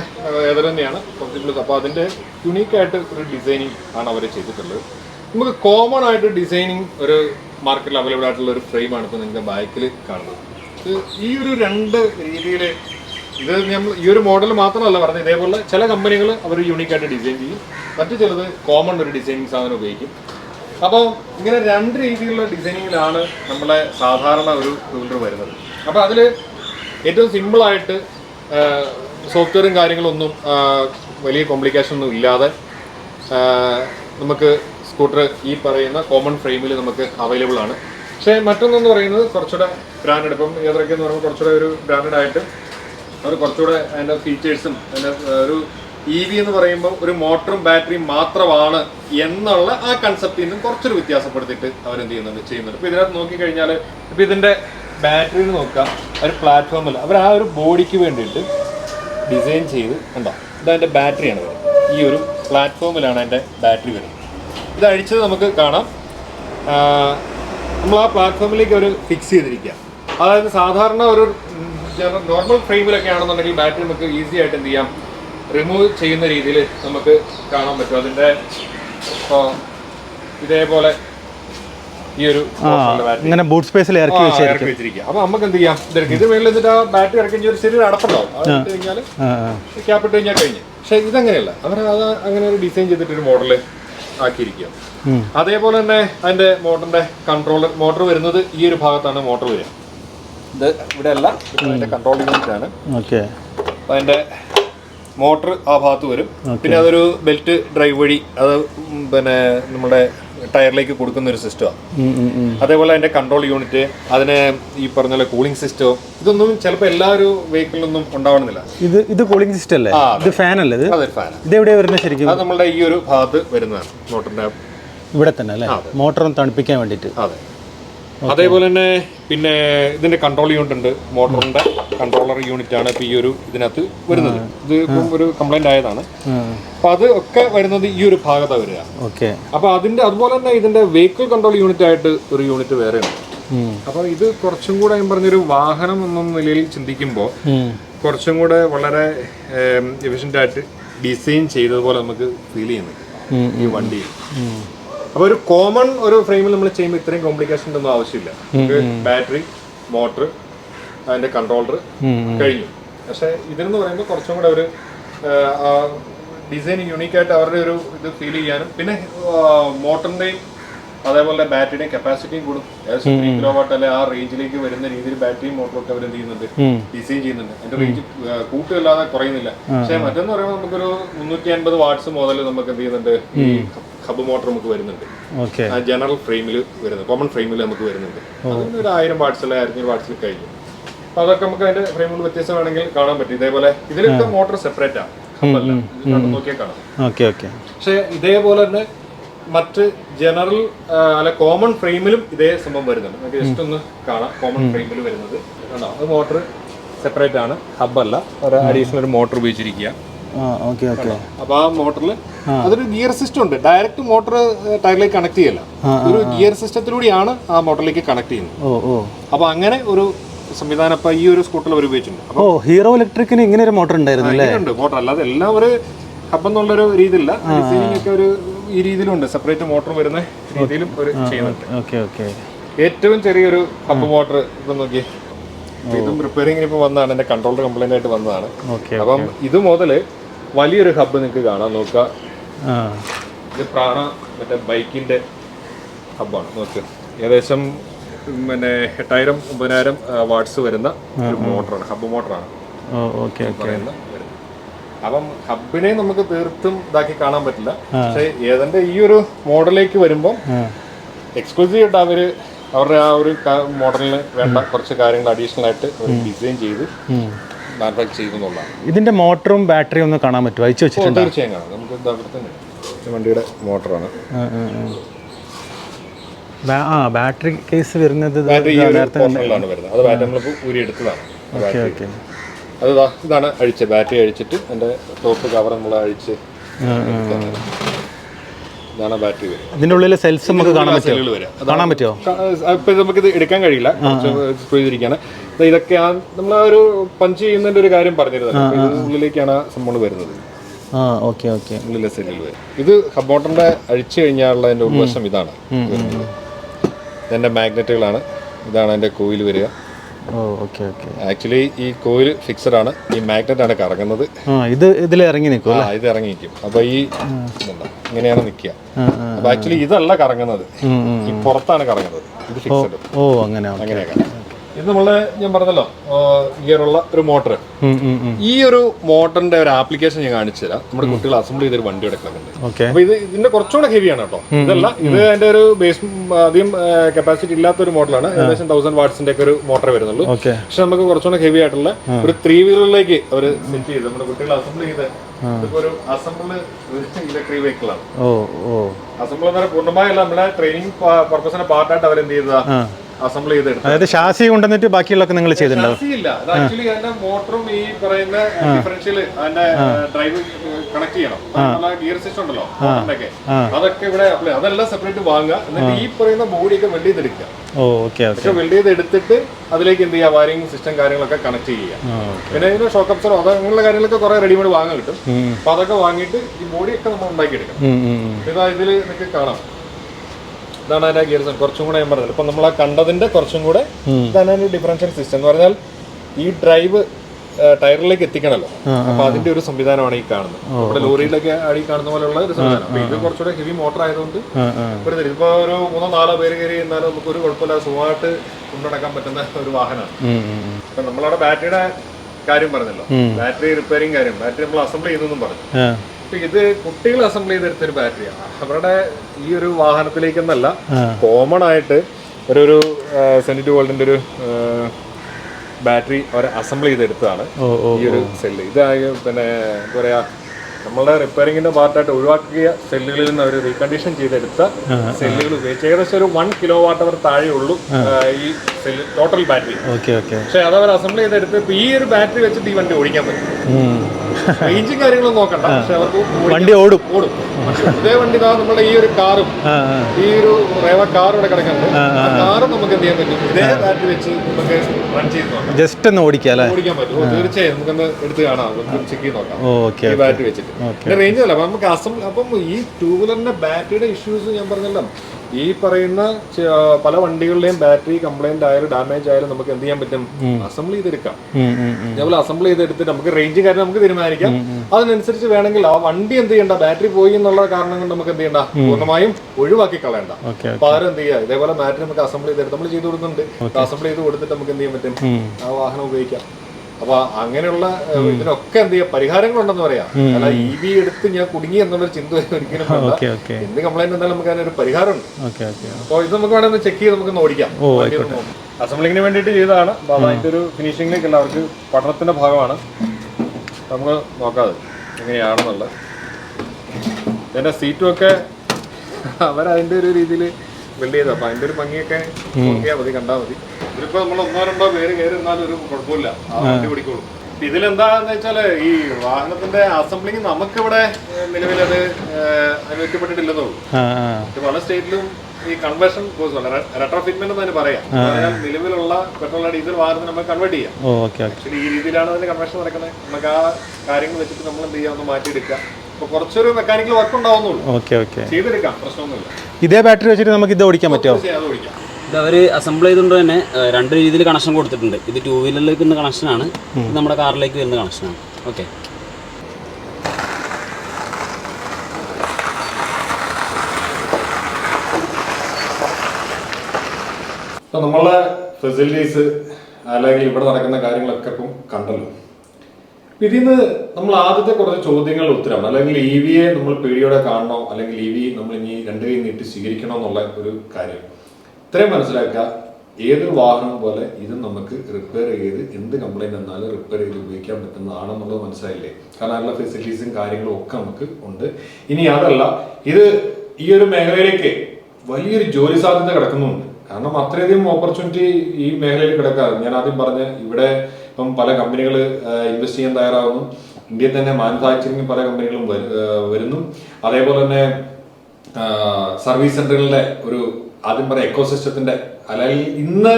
ഏതർ തന്നെയാണ് കുറച്ചിട്ടുള്ളത്. അപ്പോൾ അതിന്റെ യുണീക്ക് ആയിട്ട് ഒരു ഡിസൈനിങ് ആണ് അവർ ചെയ്തിട്ടുള്ളത്. നമുക്ക് കോമൺ ആയിട്ട് ഡിസൈനിങ് ഒരു മാർക്കറ്റിൽ അവൈലബിൾ ആയിട്ടുള്ള ഒരു ഫ്രെയിമാണ് ഇപ്പോൾ നിങ്ങൾക്ക് ബാക്കിൽ കാണുന്നത്. ഈ ഒരു രണ്ട് രീതിയിൽ ഇത് നമ്മൾ ഈ ഒരു മോഡൽ മാത്രമല്ല പറഞ്ഞത്. ഇതേപോലെ ചില കമ്പനികൾ അവർ യൂണിക് ആയിട്ട് ഡിസൈൻ ചെയ്യും. മറ്റു ചിലത് കോമൺ ഒരു ഡിസൈനിങ് സാധനം ഉപയോഗിക്കും. അപ്പോൾ ഇങ്ങനെ രണ്ട് രീതിയിലുള്ള ഡിസൈനിങ്ങിലാണ് നമ്മളെ സാധാരണ ഒരു ഫിൽഡർ വരുന്നത്. അപ്പോൾ അതിൽ ഏറ്റവും സിമ്പിളായിട്ട് സോഫ്റ്റ്വെയറും കാര്യങ്ങളൊന്നും വലിയ കോംപ്ലിക്കേഷൻ ഒന്നും ഇല്ലാതെ നമുക്ക് സ്കൂട്ടർ ഈ പറയുന്ന കോമൺ ഫ്രെയിമിൽ നമുക്ക് അവൈലബിൾ ആണ്. പക്ഷേ മറ്റൊന്നെന്ന് പറയുന്നത് കുറച്ചുകൂടെ ബ്രാൻഡഡ് ഇപ്പം ഏതൊക്കെ എന്ന് പറയുമ്പോൾ കുറച്ചുകൂടെ ഒരു ബ്രാൻഡഡ് ആയിട്ട് അവർ കുറച്ചുകൂടെ അതിന്റെ ഫീച്ചേഴ്സും അതിന്റെ ഒരു ഇ വി എന്ന് പറയുമ്പോൾ ഒരു മോട്ടറും ബാറ്ററിയും മാത്രമാണ് എന്നുള്ള ആ കൺസെപ്റ്റിൽ നിന്നും കുറച്ചൊരു വ്യത്യാസപ്പെടുത്തിയിട്ട് അവരെന്ത് ചെയ്യുന്നുണ്ട് ചെയ്യുന്നുണ്ട്. ഇപ്പോൾ ഇതിനകത്ത് നോക്കിക്കഴിഞ്ഞാൽ ഇപ്പോൾ ഇതിന്റെ ബാറ്ററി നോക്കാം ഒരു പ്ലാറ്റ്ഫോമിൽ അവർ ആ ഒരു ബോഡിക്ക് വേണ്ടിയിട്ട് ഡിസൈൻ ചെയ്ത് കണ്ടോ ഇതതിന്റെ ബാറ്ററിയാണ് വരുന്നത്. ഈ ഒരു പ്ലാറ്റ്ഫോമിലാണ് അതിന്റെ ബാറ്ററി വരുന്നത്. ഇത് അഴിച്ചത് നമുക്ക് കാണാം. നമ്മൾ ആ പ്ലാറ്റ്ഫോമിലേക്ക് അവർ ഫിക്സ് ചെയ്തിരിക്കുക. അതായത് സാധാരണ ഒരു നോർമൽ ഫ്രെയിമിലൊക്കെ ആണെന്നുണ്ടെങ്കിൽ ബാറ്ററി നമുക്ക് ഈസി ആയിട്ട് എന്ത് ചെയ്യാം? റിമൂവ് ചെയ്യുന്ന രീതിയിൽ നമുക്ക് കാണാൻ പറ്റും. അതിന്റെ ഇപ്പോൾ ഇതേപോലെ ഈ ഒരു ഇങ്ങനെ ബൂട്ട് സ്പേസിൽ ഇറക്കി വെച്ചിരിക്കുക. അപ്പൊ നമുക്ക് എന്ത് ചെയ്യാം? ഇത് മേളിൽ എന്നിട്ട് ആ ബാറ്ററി ഇറക്കി ഒരു ചെറിയൊരു അടപ്പുണ്ടാവും. അത് കഴിഞ്ഞാൽ. ക്യാപ്പ് ഇട്ട് കഴിഞ്ഞാൽ കഴിഞ്ഞു. പക്ഷെ ഇതങ്ങനെയല്ല. അവർ അത് അങ്ങനെ ഒരു ഡിസൈൻ ചെയ്തിട്ട് ഒരു മോഡൽ ആക്കിയിരിക്കുക. അതേപോലെ തന്നെ അതിന്റെ മോട്ടറിന്റെ കൺട്രോളർ മോട്ടർ വരുന്നത് ഈ ഒരു ഭാഗത്താണ് മോട്ടർ വരിക. ഇത് ഇവിടെ അല്ല അതിന്റെ കൺട്രോൾ യൂണിറ്റ് ആണ്. അതിന്റെ മോട്ടർ ആ ഭാഗത്ത് വരും. പിന്നെ അതൊരു ബെൽറ്റ് ഡ്രൈവ് വഴി അത് പിന്നെ നമ്മുടെ ടയറിലേക്ക് കൊടുക്കുന്ന ഒരു സിസ്റ്റമാണ്. അതേപോലെ അതിന്റെ കൺട്രോൾ യൂണിറ്റ് അതിനെ ഈ പറഞ്ഞ പോലെ കൂളിംഗ് സിസ്റ്റം ഇതൊന്നും ചിലപ്പോൾ എല്ലാ ഒരു വെഹിക്കിളിലൊന്നും ഉണ്ടാവണമെന്നില്ല. ഇത് ഇത് കൂളിംഗ് സിസ്റ്റം അല്ലേ? ഇത് ഫാൻ അല്ലേ ഫാൻ ഇത് എവിടെയാ വരുന്നത് ശരിക്കും? അത് നമ്മുടെ ഈ ഒരു ഭാഗത്ത് വരുന്നതാണ് മോട്ടറിന്റെ ഇവിടെ തന്നെ അല്ലേ? മോട്ടറും തണുപ്പിക്കാൻ വേണ്ടിയിട്ട്. അതെ. അതേപോലെ തന്നെ പിന്നെ ഇതിന്റെ കൺട്രോൾ യൂണിറ്റ് ഉണ്ട്. മോട്ടറിന്റെ കൺട്രോളർ യൂണിറ്റ് ആണ് ഇപ്പൊ ഈ ഒരു ഇതിനകത്ത് വരുന്നത്. ഇത് ഇപ്പം ഒരു കംപ്ലൈന്റ് ആയതാണ്. അപ്പൊ അത് ഒക്കെ വരുന്നത് ഈ ഒരു ഭാഗത്താണ് വരിക. ഓക്കെ. അപ്പൊ അതിന്റെ അതുപോലെ തന്നെ ഇതിന്റെ വെഹിക്കിൾ കൺട്രോൾ യൂണിറ്റ് ആയിട്ട് ഒരു യൂണിറ്റ് വേറെ ഉണ്ട് അപ്പൊ ഇത് കുറച്ചും കൂടെ ഞാൻ പറഞ്ഞൊരു വാഹനം എന്ന നിലയിൽ ചിന്തിക്കുമ്പോൾ കുറച്ചും കൂടെ വളരെ എഫിഷ്യന്റ് ആയിട്ട് ഡിസൈൻ ചെയ്തതുപോലെ നമുക്ക് ഫീൽ ചെയ്യുന്നുണ്ട് ഈ വണ്ടി അപ്പൊ ഒരു കോമൺ ഒരു ഫ്രെയിമിൽ നമ്മൾ ചെയ്യുമ്പോൾ ഇത്രയും കോംപ്ലിക്കേഷൻ ഒന്നും ആവശ്യമില്ല. ബാറ്ററി മോട്ടർ അതിന്റെ കൺട്രോളർ കഴിഞ്ഞു. പക്ഷെ ഇതെന്ന് പറയുമ്പോൾ കുറച്ചും കൂടെ ഒരു ഡിസൈൻ യൂണീക്ക് ആയിട്ട് അവരുടെ ഒരു ഇത് ഫീൽ ചെയ്യാനും പിന്നെ മോട്ടറിന്റെയും അതേപോലെ ബാറ്ററിയുടെയും കപ്പാസിറ്റിയും കൂടും. ത്രീ കിലോ വാട്ട് അല്ലെ ആ റേഞ്ചിലേക്ക് വരുന്ന രീതിയിൽ ബാറ്ററിയും മോട്ടറും ഒക്കെ അവർ എന്ത് ചെയ്യുന്നുണ്ട്? ഡിസൈൻ ചെയ്യുന്നുണ്ട്. അതിന്റെ റേഞ്ച് കൂട്ടുകയല്ലാതെ കുറയുന്നില്ല. പക്ഷെ മറ്റൊന്ന് പറയുമ്പോൾ നമുക്കൊരു മുന്നൂറ്റി അൻപത് വാട്ട്സ് മുതൽ നമുക്ക് എന്ത് ചെയ്യുന്നുണ്ട്? ഈ ഹബ് മോട്ടർ നമുക്ക് വരുന്നുണ്ട്. ആ ജനറൽ ഫ്രെയിമിൽ വരുന്നത് കോമൺ ഫ്രെയിമിൽ നമുക്ക് വരുന്നുണ്ട്. അതിന് ഒരു ആയിരം അല്ലെ ആയിരത്തി വാട്ട്സിൽ കഴിഞ്ഞു. അപ്പൊ അതൊക്കെ നമുക്ക് അതിന്റെ ഫ്രെയിമുകൾ വ്യത്യസ്തമാണെങ്കിൽ കാണാൻ പറ്റും. ഇതേപോലെ ഇതിലൊക്കെ മോട്ടർ സെപ്പറേറ്റ് ആണ് നോക്കിയാൽ കാണാം. പക്ഷെ ഇതേപോലെ തന്നെ മറ്റ് ജനറൽ അല്ല കോമൺ ഫ്രെയിമിലും ഇതേ സംഭവം വരുന്നുണ്ട്. നമുക്ക് ജസ്റ്റ് ഒന്ന് കാണാം കോമൺ ഫ്രെയിമിൽ വരുന്നത്. അത് മോട്ടർ സെപ്പറേറ്റ് ആണ്. ഹബ്ബല്ല ഒരു അഡീഷണൽ ഒരു മോട്ടർ ഉപയോഗിച്ചിരിക്കുക. അപ്പൊ ആ മോട്ടറിൽ അതൊരു ഗിയർ സിസ്റ്റം ഉണ്ട്. ഡയറക്റ്റ് മോട്ടർ ടയറിലേക്ക് കണക്ട് ചെയ്യല്ല. ഒരു ഗിയർ സിസ്റ്റത്തിലൂടെയാണ് ആ മോട്ടറിലേക്ക് കണക്ട് ചെയ്യുന്നത്. അപ്പൊ അങ്ങനെ ഒരു സംവിധാനം ഇപ്പൊ ഈ ഒരു സ്കൂട്ടറിൽ അവർ ഉപയോഗിച്ചിട്ടുണ്ട്. ഓ ഹീറോ ഇലക്ട്രിക്കിന് ഇങ്ങനെ ഒരു മോട്ടർ ഉണ്ടായിരുന്നു അല്ലേ? മോട്ടർ അല്ലാതെ എല്ലാം ഒരു ഹബ് എന്നുള്ളൊരു രീതിയില്ല ഡിസൈനിങ് ഒക്കെ ഒരു ഈ രീതിയിലുണ്ട്. സെപ്പറേറ്റ് മോട്ടർ വരുന്ന രീതിയിലും ഒരു ചെയ്യുന്നുണ്ട്. Okay okay. ഏറ്റവും ചെറിയൊരു ഹബ് മോട്ടർ ഇപ്പൊ നോക്കി അപ്പൊ ഇതും റിപ്പയറിംഗിന് ഇപ്പൊ വന്നതാണ്. എന്റെ കൺട്രോളർ കംപ്ലൈന്റ് ആയിട്ട് വന്നതാണ്. അപ്പം ഇത് മുതൽ വലിയൊരു ഹബ്ബ് നിങ്ങൾക്ക് കാണാൻ നോക്കുക ഇത് പ്രാണ മറ്റേ ബൈക്കിന്റെ ഹബ്ബാണ് നോക്ക്. ഏകദേശം പിന്നെ എട്ടായിരം ഒമ്പതിനായിരം വാട്സ് വരുന്ന ഒരു മോട്ടറാണ്. ഹബ്ബ് മോട്ടറാണ്. അപ്പം ഹബിനെ നമുക്ക് തീർത്തും ഇതാക്കി കാണാൻ പറ്റില്ല. പക്ഷെ ഏതെന്റെ ഈ ഒരു മോഡലിലേക്ക് വരുമ്പോൾ എക്സ്ക്ലൂസീവ് ആയിട്ട് അവർ അവരുടെ ആ ഒരു മോഡലിന് വേണ്ട കുറച്ച് കാര്യങ്ങൾ അഡീഷണൽ ആയിട്ട് ഡിസൈൻ ചെയ്ത്. മാനുഫാക്ചർ ചെയ്യുന്നുള്ളതാണ്. ഇതിന്റെ മോട്ടറും ബാറ്ററിയും ഒന്ന് കാണാൻ പറ്റുമോ? അയച്ചു വെച്ചിട്ടുണ്ട്? തീർച്ചയായും കാണാം. നമുക്ക് ഇത് അവിടെ തന്നെ. വണ്ടിയുടെ മോട്ടറാണ്. ആ. ബാ- ബാറ്ററി കേസ് വരുന്നത് ഇത് ബാറ്ററി ഈ ഒരു പോർഷനിലാണ് വരുന്നത്. അത് ബാറ്ററി നമ്മളിപ്പോൾ ഊരി എടുത്തതാണ് ഓക്കെ ഓക്കെ. അത് ദാ ഇതാണ് അഴിച്ച് ബാറ്ററി അഴിച്ചിട്ട് എന്റെ ടോപ്പ് കവർ നമ്മൾ അഴിച്ച് ഇതാണ് ബാറ്ററി വരുന്നത് ഇതിന്റെ ഉള്ളിൽ സെൽസ് നമുക്ക് കാണാൻ പറ്റുമോ? വരിക കാണാൻ പറ്റുമോ? ഇപ്പൊ നമുക്കിത് എടുക്കാൻ കഴിയില്ല. ചെയ്തിരിക്കുകയാണ്. ഇതൊക്കെ ആ നമ്മൾ ആ ഒരു പഞ്ച് ചെയ്യുന്നതിന്റെ ഒരു കാര്യം പറഞ്ഞിരുന്നത്. അപ്പൊ ഇത് ഉള്ളിലേക്കാണ് ആ സംഭവം വരുന്നത്. ആ ഓക്കെ ഓക്കെ. ഉള്ളിലെ സെല്ലിൽ വരും ഇത് ഹബോട്ടറിന്റെ അഴിച്ചു കഴിഞ്ഞാലുള്ള അതിന്റെ ഉൾവശം ഇതാണ് ഇതിന്റെ മാഗ്നറ്റുകളാണ് ഇതാണ് അതിന്റെ കോയിൽ വരിക. ആക്ച്വലി ഈ കോയിൽ ഫിക്സഡ് ആണ് ഈ മാഗ്നറ്റ് ആണ് കറങ്ങുന്നത്. ഇത് ഇതിൽ ഇറങ്ങി നിൽക്കും ഇത് ഇറങ്ങി നിൽക്കും. അപ്പൊ ഈ ഇങ്ങനെയാണ് നിൽക്കുക. അപ്പൊ ആക്ച്വലി ഇതല്ല കറങ്ങുന്നത്. ഈ പുറത്താണ് കറങ്ങുന്നത്. ഇത് ഫിക്സഡ് ഓ അങ്ങനെ അങ്ങനെയൊക്കെ. ഇത് നമ്മൾ ഞാൻ പറഞ്ഞല്ലോ ഗിയറുള്ള ഒരു മോട്ടർ. ഈ ഒരു മോട്ടറിന്റെ ഒരു ആപ്ലിക്കേഷൻ ഞാൻ കാണിച്ചു തരാം. നമ്മുടെ കുട്ടികൾ അസംബിൾ ചെയ്തൊരു വണ്ടി എടുക്കുന്നുണ്ട്. അപ്പൊ ഇത് ഇതിന്റെ കുറച്ചുകൂടെ ഹെവിയാണ് കേട്ടോ. ഇതല്ല ഇത് അതിന്റെ ഒരു ബേസ് അധികം കപ്പാസിറ്റി ഇല്ലാത്ത ഒരു മോഡലാണ്. ഏകദേശം തൗസൻഡ് വാട്ട്സിന്റെ ഒക്കെ ഒരു മോട്ടർ വരുന്നുള്ളൂ. പക്ഷെ നമുക്ക് കുറച്ചുകൂടെ ഹെവി ആയിട്ടുള്ള ഒരു ത്രീ വീലറിലേക്ക് അവർ സെറ്റ് ചെയ്ത് നമ്മുടെ കുട്ടികൾ അസംബിൾ ചെയ്ത് ഒരു അസംബിൾ ഇലക്ട്രിക് വെഹിക്കിൾ ആണ്. ഓ ഓ. അസംബിൾ എന്ന് പറഞ്ഞാൽ പൂർണമായല്ല നമ്മുടെ ട്രെയിനിങ് പർപ്പസിന്റെ പാർട്ടായിട്ട് അവർ എന്ത് ചെയ്തതാ? അസംബിൾ ചെയ്തെടുത്തു അതായത് ഷാസി കൊണ്ടുവന്നിട്ട് ബാക്കിയുള്ളൊക്കെ നിങ്ങൾ ചെയ്തിട്ടുണ്ടാവും. ഇല്ല അത് ആക്ച്വലി അതിന്റെ മോട്ടറും ഈ പറയുന്ന ഡിഫറൻഷ്യൽ അതിന്റെ ഡ്രൈവ് കണക്ട് ചെയ്യണം. ഗിയർ സിസ്റ്റം ഉണ്ടല്ലോ മോട്ടറിന്റെ അതൊക്കെ ഇവിടെ apply- അതെല്ലാം സെപ്പറേറ്റ് വാങ്ങുക. എന്നിട്ട് ഈ പറയുന്ന ബോഡിയൊക്കെ വെൽഡ് ചെയ്തെടുക്കുക. പക്ഷെ വെൽഡ് ചെയ്ത് എടുത്തിട്ട് അതിലേക്ക് എന്ത് ചെയ്യുക? വയറിംഗ് സിസ്റ്റം കാര്യങ്ങളൊക്കെ കണക്ട് ചെയ്യുക. പിന്നെ ഇതിന് ഷോക്ക് അപ്സറോ അത് അങ്ങനെയുള്ള കാര്യങ്ങളൊക്കെ കുറെ റെഡിമെയ്ഡ് വാങ്ങാൻ കിട്ടും. അപ്പൊ അതൊക്കെ വാങ്ങിയിട്ട് ഈ ബോഡിയൊക്കെ നമ്മൾ ഉണ്ടാക്കിയെടുക്കണം. ഇതാ ഇതിൽ നിങ്ങൾക്ക് കാണാം. ഇതാണ് അതിന്റെ ഗിയർ കുറച്ചും കൂടെ ഞാൻ പറഞ്ഞത്. ഇപ്പം നമ്മൾ ആ കണ്ടതിന്റെ കുറച്ചും കൂടെ. ഇതാണ് അതിന്റെ ഡിഫറൻഷ്യൽ സിസ്റ്റം എന്ന് പറഞ്ഞാൽ ഈ ഡ്രൈവ് ടയറിലേക്ക് എത്തിക്കണല്ലോ. അപ്പൊ അതിന്റെ ഒരു സംവിധാനമാണ് ഈ കാണുന്നത്. നമ്മുടെ ലോറിയിലൊക്കെ അടി കാണുന്ന പോലെയുള്ള ഒരു സംവിധാനം. അപ്പൊ ഇത് കുറച്ചുകൂടെ ഹെവി മോട്ടർ ആയതുകൊണ്ട് ഒരു ഇപ്പൊ ഒരു മൂന്നോ നാലോ പേര് കയറി എന്നാലും നമുക്ക് ഒരു കുഴപ്പമില്ല സുഖമായിട്ട് കൊണ്ടുനടക്കാൻ പറ്റുന്ന ഒരു വാഹനമാണ്. അപ്പൊ നമ്മളവിടെ ബാറ്ററിയുടെ കാര്യം പറഞ്ഞല്ലോ. ബാറ്ററി റിപ്പയറിംഗ് കാര്യം. ബാറ്ററി നമ്മൾ അസംബിൾ ചെയ്തെന്നും പറഞ്ഞു. ഇപ്പൊ ഇത് കുട്ടികൾ അസംബിൾ ചെയ്തെടുത്തൊരു ബാറ്ററിയാണ് അവരുടെ ഈ ഒരു വാഹനത്തിലേക്കെന്നല്ല കോമൺ ആയിട്ട് ഒരു ഒരു സെവന്റി ടു വോൾട്ടിന്റെ ഒരു ബാറ്ററി അവർ അസംബിൾ ചെയ്തെടുത്തതാണ് ഈ ഒരു സെല്ല് ഇത് പിന്നെ എന്താ പറയാ നമ്മളുടെ റിപ്പയറിംഗിന്റെ പാർട്ടായിട്ട് ഒഴിവാക്കിയ സെല്ലുകളിൽ നിന്ന് അവർ റീകണ്ടീഷൻ ചെയ്തെടുത്ത സെല്ലുകൾ ഉപയോഗിച്ച് ഏകദേശം ഒരു വൺ കിലോ വാട്ട് അവർ താഴെ ഉള്ളൂ ഈ cell total battery okay okay പക്ഷെ അത് അവർ അസംബിൾ ചെയ്തെടുത്ത് ഇപ്പൊ ഈ ഒരു ബാറ്ററി വെച്ചിട്ട് ഈ വണ്ടി ഓടിക്കാൻ പറ്റും. റേഞ്ചും കാര്യങ്ങളും നോക്കണ്ട. പക്ഷെ അവർക്ക് വണ്ടി ഓടും. ഓടും. ഇതേ വണ്ടി ഇതാ നമ്മുടെ ഈ ഒരു കാറും ഈ ഒരു റേവ കാർ ഇവിടെ കിടക്കുന്നുണ്ട്. ആ കാറും നമുക്ക് എന്ത് ചെയ്യാൻ പറ്റും? ഇതേ ബാറ്ററി വെച്ച് നമുക്ക് റൺ ചെയ്ത് ജസ്റ്റ് ഒന്ന് ഓടിക്കാം അല്ലേ? ഓടിക്കാൻ പറ്റും. തീർച്ചയായും. നമുക്കൊന്ന് എടുത്ത് കാണാം. ചെക്ക് ചെയ്ത് നോക്കാം. ഈ ബാറ്ററി വെച്ചിട്ട്. റേഞ്ച് അല്ല. അപ്പൊ നമുക്ക് അസം അപ്പം ഈ ടൂ വീലറിന്റെ ബാറ്ററിയുടെ ഇഷ്യൂസ് ഞാൻ പറഞ്ഞല്ലോ. ഈ പറയുന്ന പല വണ്ടികളുടെയും ബാറ്ററി കംപ്ലൈന്റ് ആയാലും ഡാമേജ് ആയാലും നമുക്ക് എന്ത് ചെയ്യാൻ പറ്റും? അസംബിൾ ചെയ്തെടുക്കാം. ഞങ്ങൾ അസംബിൾ ചെയ്തെടുത്തിട്ട് നമുക്ക് റേഞ്ച് കാര്യം നമുക്ക് തീരുമാനിക്കാം. അതിനനുസരിച്ച് വേണമെങ്കിൽ ആ വണ്ടി എന്ത് ചെയ്യണ്ട? ബാറ്ററി പോയി എന്നുള്ള കാരണം കൊണ്ട് നമുക്ക് എന്ത് ചെയ്യണ്ട? പൂർണമായും ഒഴിവാക്കി കളയണ്ട. പകരം എന്ത് ചെയ്യുക ഇതേപോലെ ബാറ്ററി നമുക്ക് അസംബിൾ ചെയ്തെടുത്ത് നമ്മൾ ചെയ്ത് കൊടുക്കുന്നുണ്ട്. അസംബിൾ ചെയ്ത് കൊടുത്തിട്ട് നമുക്ക് എന്ത് ചെയ്യാൻ പറ്റും? ആ വാഹനം ഉപയോഗിക്കാം. അപ്പൊ അങ്ങനെയുള്ള ഇതിനൊക്കെ എന്ത് ചെയ്യാം പരിഹാരങ്ങളുണ്ടെന്ന് പറയാം. അല്ല ഇ ബി എടുത്ത് ഞാൻ കുടുങ്ങി എന്നുള്ളൊരു ചിന്ത ഒരിക്കലും വേണ്ട. Okay okay. എന്ത് കംപ്ലൈന്റ് എന്നാലും നമുക്ക് അതിനൊരു പരിഹാരമുണ്ട്. ഓക്കെ ഓക്കെ അപ്പോൾ ഇത് നമുക്ക് വേണമെങ്കിൽ ചെക്ക് ചെയ്ത് നമുക്ക് ഓടിക്കാം. അസംബ്ലിങ്ങിന് വേണ്ടിയിട്ട് ചെയ്തതാണ്. അപ്പൊ അതിന്റെ ഒരു ഫിനിഷിംഗിലേക്ക് അവർക്ക് പഠനത്തിന്റെ ഭാഗമാണ്. നമുക്ക് നോക്കാതെ എങ്ങനെയാണെന്നുള്ളത്. ഇതിന്റെ സീറ്റും ഒക്കെ അവരതിന്റെ ഒരു രീതിയിൽ ബിൽഡ് ചെയ്തു. അപ്പൊ അതിന്റെ ഒരു ഭംഗിയൊക്കെ നോക്കിയാൽ മതി കണ്ടാൽ മതി. ഇതിപ്പോ നമ്മൾ ഒന്നോ രണ്ടോ പേര് കയറി നിന്നാലും ഒരു കുഴപ്പമില്ല. വണ്ടി പിടിക്കോളും. ഇതിലെന്താന്ന് വെച്ചാൽ ഈ വാഹനത്തിന്റെ അസംബ്ലിങ് നമുക്കിവിടെ നിലവിലത് അനുവദിക്കപ്പെട്ടിട്ടില്ലെന്നുള്ളൂ ആ ആ. ഇത് പല സ്റ്റേറ്റിലും ഈ കൺവേർഷൻ കോഴ്സ് റെട്രോഫിറ്റ്മെന്റ് എന്ന് തന്നെ പറയാം. അതായത് നിലവിലുള്ള പെട്രോൾ ഡീസൽ വാഹനത്തിന് നമുക്ക് കൺവേർട്ട് ചെയ്യാം. ഓ ഓക്കെ ഓക്കെ. ആക്ച്വലി ഈ രീതിയിലാണ് അതിന്റെ കൺവേർഷൻ നടക്കുന്നത്. നമുക്ക് ആ കാര്യങ്ങൾ വെച്ചിട്ട് നമ്മൾ എന്ത് ചെയ്യാം? ഒന്ന് മാറ്റിയെടുക്കുക. കുറച്ചൊരു മെക്കാനിക്കൽ വർക്ക് ഉണ്ടാവുന്നുള്ളൂ. ഓക്കെ ഓക്കെ ചെയ്തെടുക്കാം പ്രശ്നമൊന്നുമില്ല. ഇതേ ബാറ്ററി വെച്ചിട്ട് നമുക്ക് ഇത് ഓടിക്കാൻ പറ്റുമോ? ഓടിക്കാം. ഇത് അവർ അസംബിൾ ചെയ്തുകൊണ്ട് തന്നെ ഏഹ്, രണ്ട് രീതിയിൽ കണക്ഷൻ കൊടുത്തിട്ടുണ്ട്. ഇത് ടൂ വീലറിലേക്ക് വരുന്ന കണക്ഷനാണ് ഇത് നമ്മുടെ കാറിലേക്ക് വരുന്ന കണക്ഷനാണ് ഓക്കെ ഇപ്പൊ നമ്മളെ ഫെസിലിറ്റീസ് അല്ലെങ്കിൽ ഇവിടെ നടക്കുന്ന കാര്യങ്ങളൊക്കെ ഇപ്പം കണ്ടല്ലോ. ഇതിന്ന് നമ്മൾ ആദ്യത്തെ കുറച്ച് ചോദ്യങ്ങളുടെ ഉത്തരം അല്ലെങ്കിൽ ഇ വിയെ നമ്മൾ പേടിയോടെ കാണണോ അല്ലെങ്കിൽ ഇ വി നമ്മൾ ഇനി രണ്ട് കൈ നീട്ടി സ്വീകരിക്കണോ എന്നുള്ള ഒരു കാര്യം. ഇത്രയും മനസ്സിലാക്കുക ഏതൊരു വാഹനം പോലെ ഇത് നമുക്ക് റിപ്പയർ ചെയ്ത് എന്ത് കംപ്ലൈന്റ് എന്നാലും റിപ്പയർ ചെയ്ത് ഉപയോഗിക്കാൻ പറ്റുന്നതാണെന്നുള്ളത് മനസ്സിലായില്ലേ? കാരണം അതിനുള്ള ഫെസിലിറ്റീസും കാര്യങ്ങളും ഒക്കെ നമുക്ക് ഉണ്ട്. ഇനി അതല്ല ഇത് ഈ ഒരു മേഖലയിലേക്ക് വലിയൊരു ജോലി സാധ്യത കിടക്കുന്നുണ്ട്. കാരണം അത്രയധികം ഓപ്പർച്യൂണിറ്റി ഈ മേഖലയിൽ കിടക്കാറ്. ഞാൻ ആദ്യം പറഞ്ഞ ഇവിടെ ഇപ്പം പല കമ്പനികൾ ഇൻവെസ്റ്റ് ചെയ്യാൻ തയ്യാറാകുന്നു ഇന്ത്യയിൽ തന്നെ മാനുഫാക്ചറിങ് പല കമ്പനികളും വരുന്നു. അതേപോലെ തന്നെ സർവീസ് സെന്ററുകളുടെ ഒരു ആദ്യം പറയാം എക്കോസിസ്റ്റത്തിന്റെ അല്ലെങ്കിൽ ഇന്ന്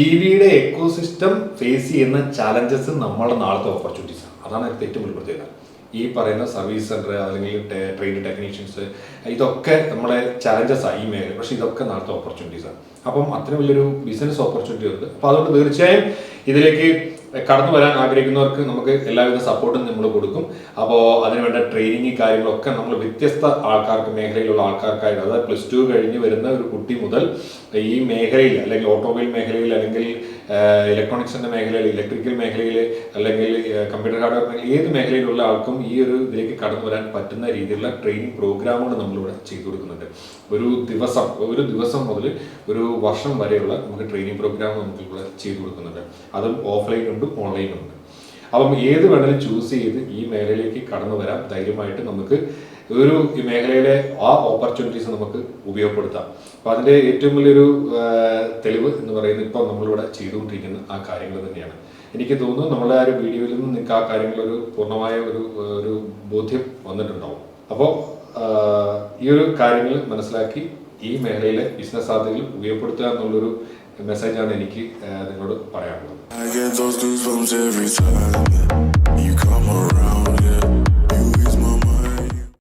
ഇ വിയുടെ എക്കോസിസ്റ്റം ഫേസ് ചെയ്യുന്ന ചാലഞ്ചസ് നമ്മളെ നാളത്തെ ഓപ്പർച്യൂണിറ്റീസ് ആണ്. അതാണ് അതിന്റെ ഏറ്റവും വലിയ പ്രത്യേകത ഈ പറയുന്ന സർവീസ് സെന്റർ അല്ലെങ്കിൽ ട്രെയിൻ ടെക്നീഷ്യൻസ് ഇതൊക്കെ നമ്മളെ ചാലഞ്ചസ് ആയി മേഖല പക്ഷെ ഇതൊക്കെ നാളത്തെ ഓപ്പർച്യൂണിറ്റീസ് ആണ്. അപ്പം അത്ര വലിയൊരു ബിസിനസ് ഓപ്പർച്യൂണിറ്റി ഉണ്ട്. അപ്പോൾ അതുകൊണ്ട് തീർച്ചയായും ഇതിലേക്ക് കടന്നു വരാൻ ആഗ്രഹിക്കുന്നവർക്ക് നമുക്ക് എല്ലാവിധ സപ്പോർട്ടും നമ്മൾ കൊടുക്കും. അപ്പോൾ അതിനുവേണ്ട ട്രെയിനിങ് കാര്യങ്ങളൊക്കെ നമ്മൾ വ്യത്യസ്ത ആൾക്കാർക്ക് മേഖലയിലുള്ള ആൾക്കാർക്കായിട്ട് അതായത് പ്ലസ് ടു കഴിഞ്ഞ് വരുന്ന ഒരു കുട്ടി മുതൽ ഈ മേഖലയിൽ അല്ലെങ്കിൽ ഓട്ടോമൊബൈൽ മേഖലയിൽ അല്ലെങ്കിൽ ഇലക്ട്രോണിക്സിന്റെ മേഖലയിൽ ഇലക്ട്രിക്കൽ മേഖലയിൽ അല്ലെങ്കിൽ കമ്പ്യൂട്ടർ ഹാർഡ്വെയർ മേഖല ഏത് മേഖലയിലുള്ള ആൾക്കും ഈ ഒരു ഇതിലേക്ക് കടന്നു വരാൻ പറ്റുന്ന രീതിയിലുള്ള ട്രെയിനിങ് പ്രോഗ്രാമുകൾ നമ്മളിവിടെ ചെയ്തു കൊടുക്കുന്നുണ്ട്. ഒരു ദിവസം ഒരു ദിവസം മുതൽ ഒരു വർഷം വരെയുള്ള നമുക്ക് ട്രെയിനിങ് പ്രോഗ്രാം നമുക്ക് ഇവിടെ ചെയ്തു കൊടുക്കുന്നുണ്ട്. അതും ഓഫ്ലൈൻ ഉണ്ട് ഓൺലൈൻ ഉണ്ട്. അപ്പം ഏത് വേണമെങ്കിലും ചൂസ് ചെയ്ത് ഈ മേഖലയിലേക്ക് കടന്നു വരാം ധൈര്യമായിട്ട് നമുക്ക് ഒരു മേഖലയിലെ ആ ഓപ്പർച്യൂണിറ്റീസ് നമുക്ക് ഉപയോഗപ്പെടുത്താം. അപ്പം അതിന്റെ ഏറ്റവും വലിയൊരു തെളിവ് എന്ന് പറയുന്നത് ഇപ്പൊ നമ്മളിവിടെ ചെയ്തുകൊണ്ടിരിക്കുന്ന ആ കാര്യങ്ങൾ തന്നെയാണ്. എനിക്ക് തോന്നുന്നു നമ്മളെ ആ ഒരു വീഡിയോയിൽ നിന്ന് നിങ്ങൾക്ക് ആ കാര്യങ്ങളൊരു പൂർണമായ ഒരു ഒരു ബോധ്യം വന്നിട്ടുണ്ടാവും. അപ്പോൾ ഈ ഒരു കാര്യങ്ങൾ മനസ്സിലാക്കി ഈ മേഖലയിലെ ബിസിനസ് സാധ്യതകൾ ഉപയോഗപ്പെടുത്തുക എന്നുള്ളൊരു മെസ്സേജാണ് എനിക്ക് നിങ്ങളോട് പറയാനുള്ളത്.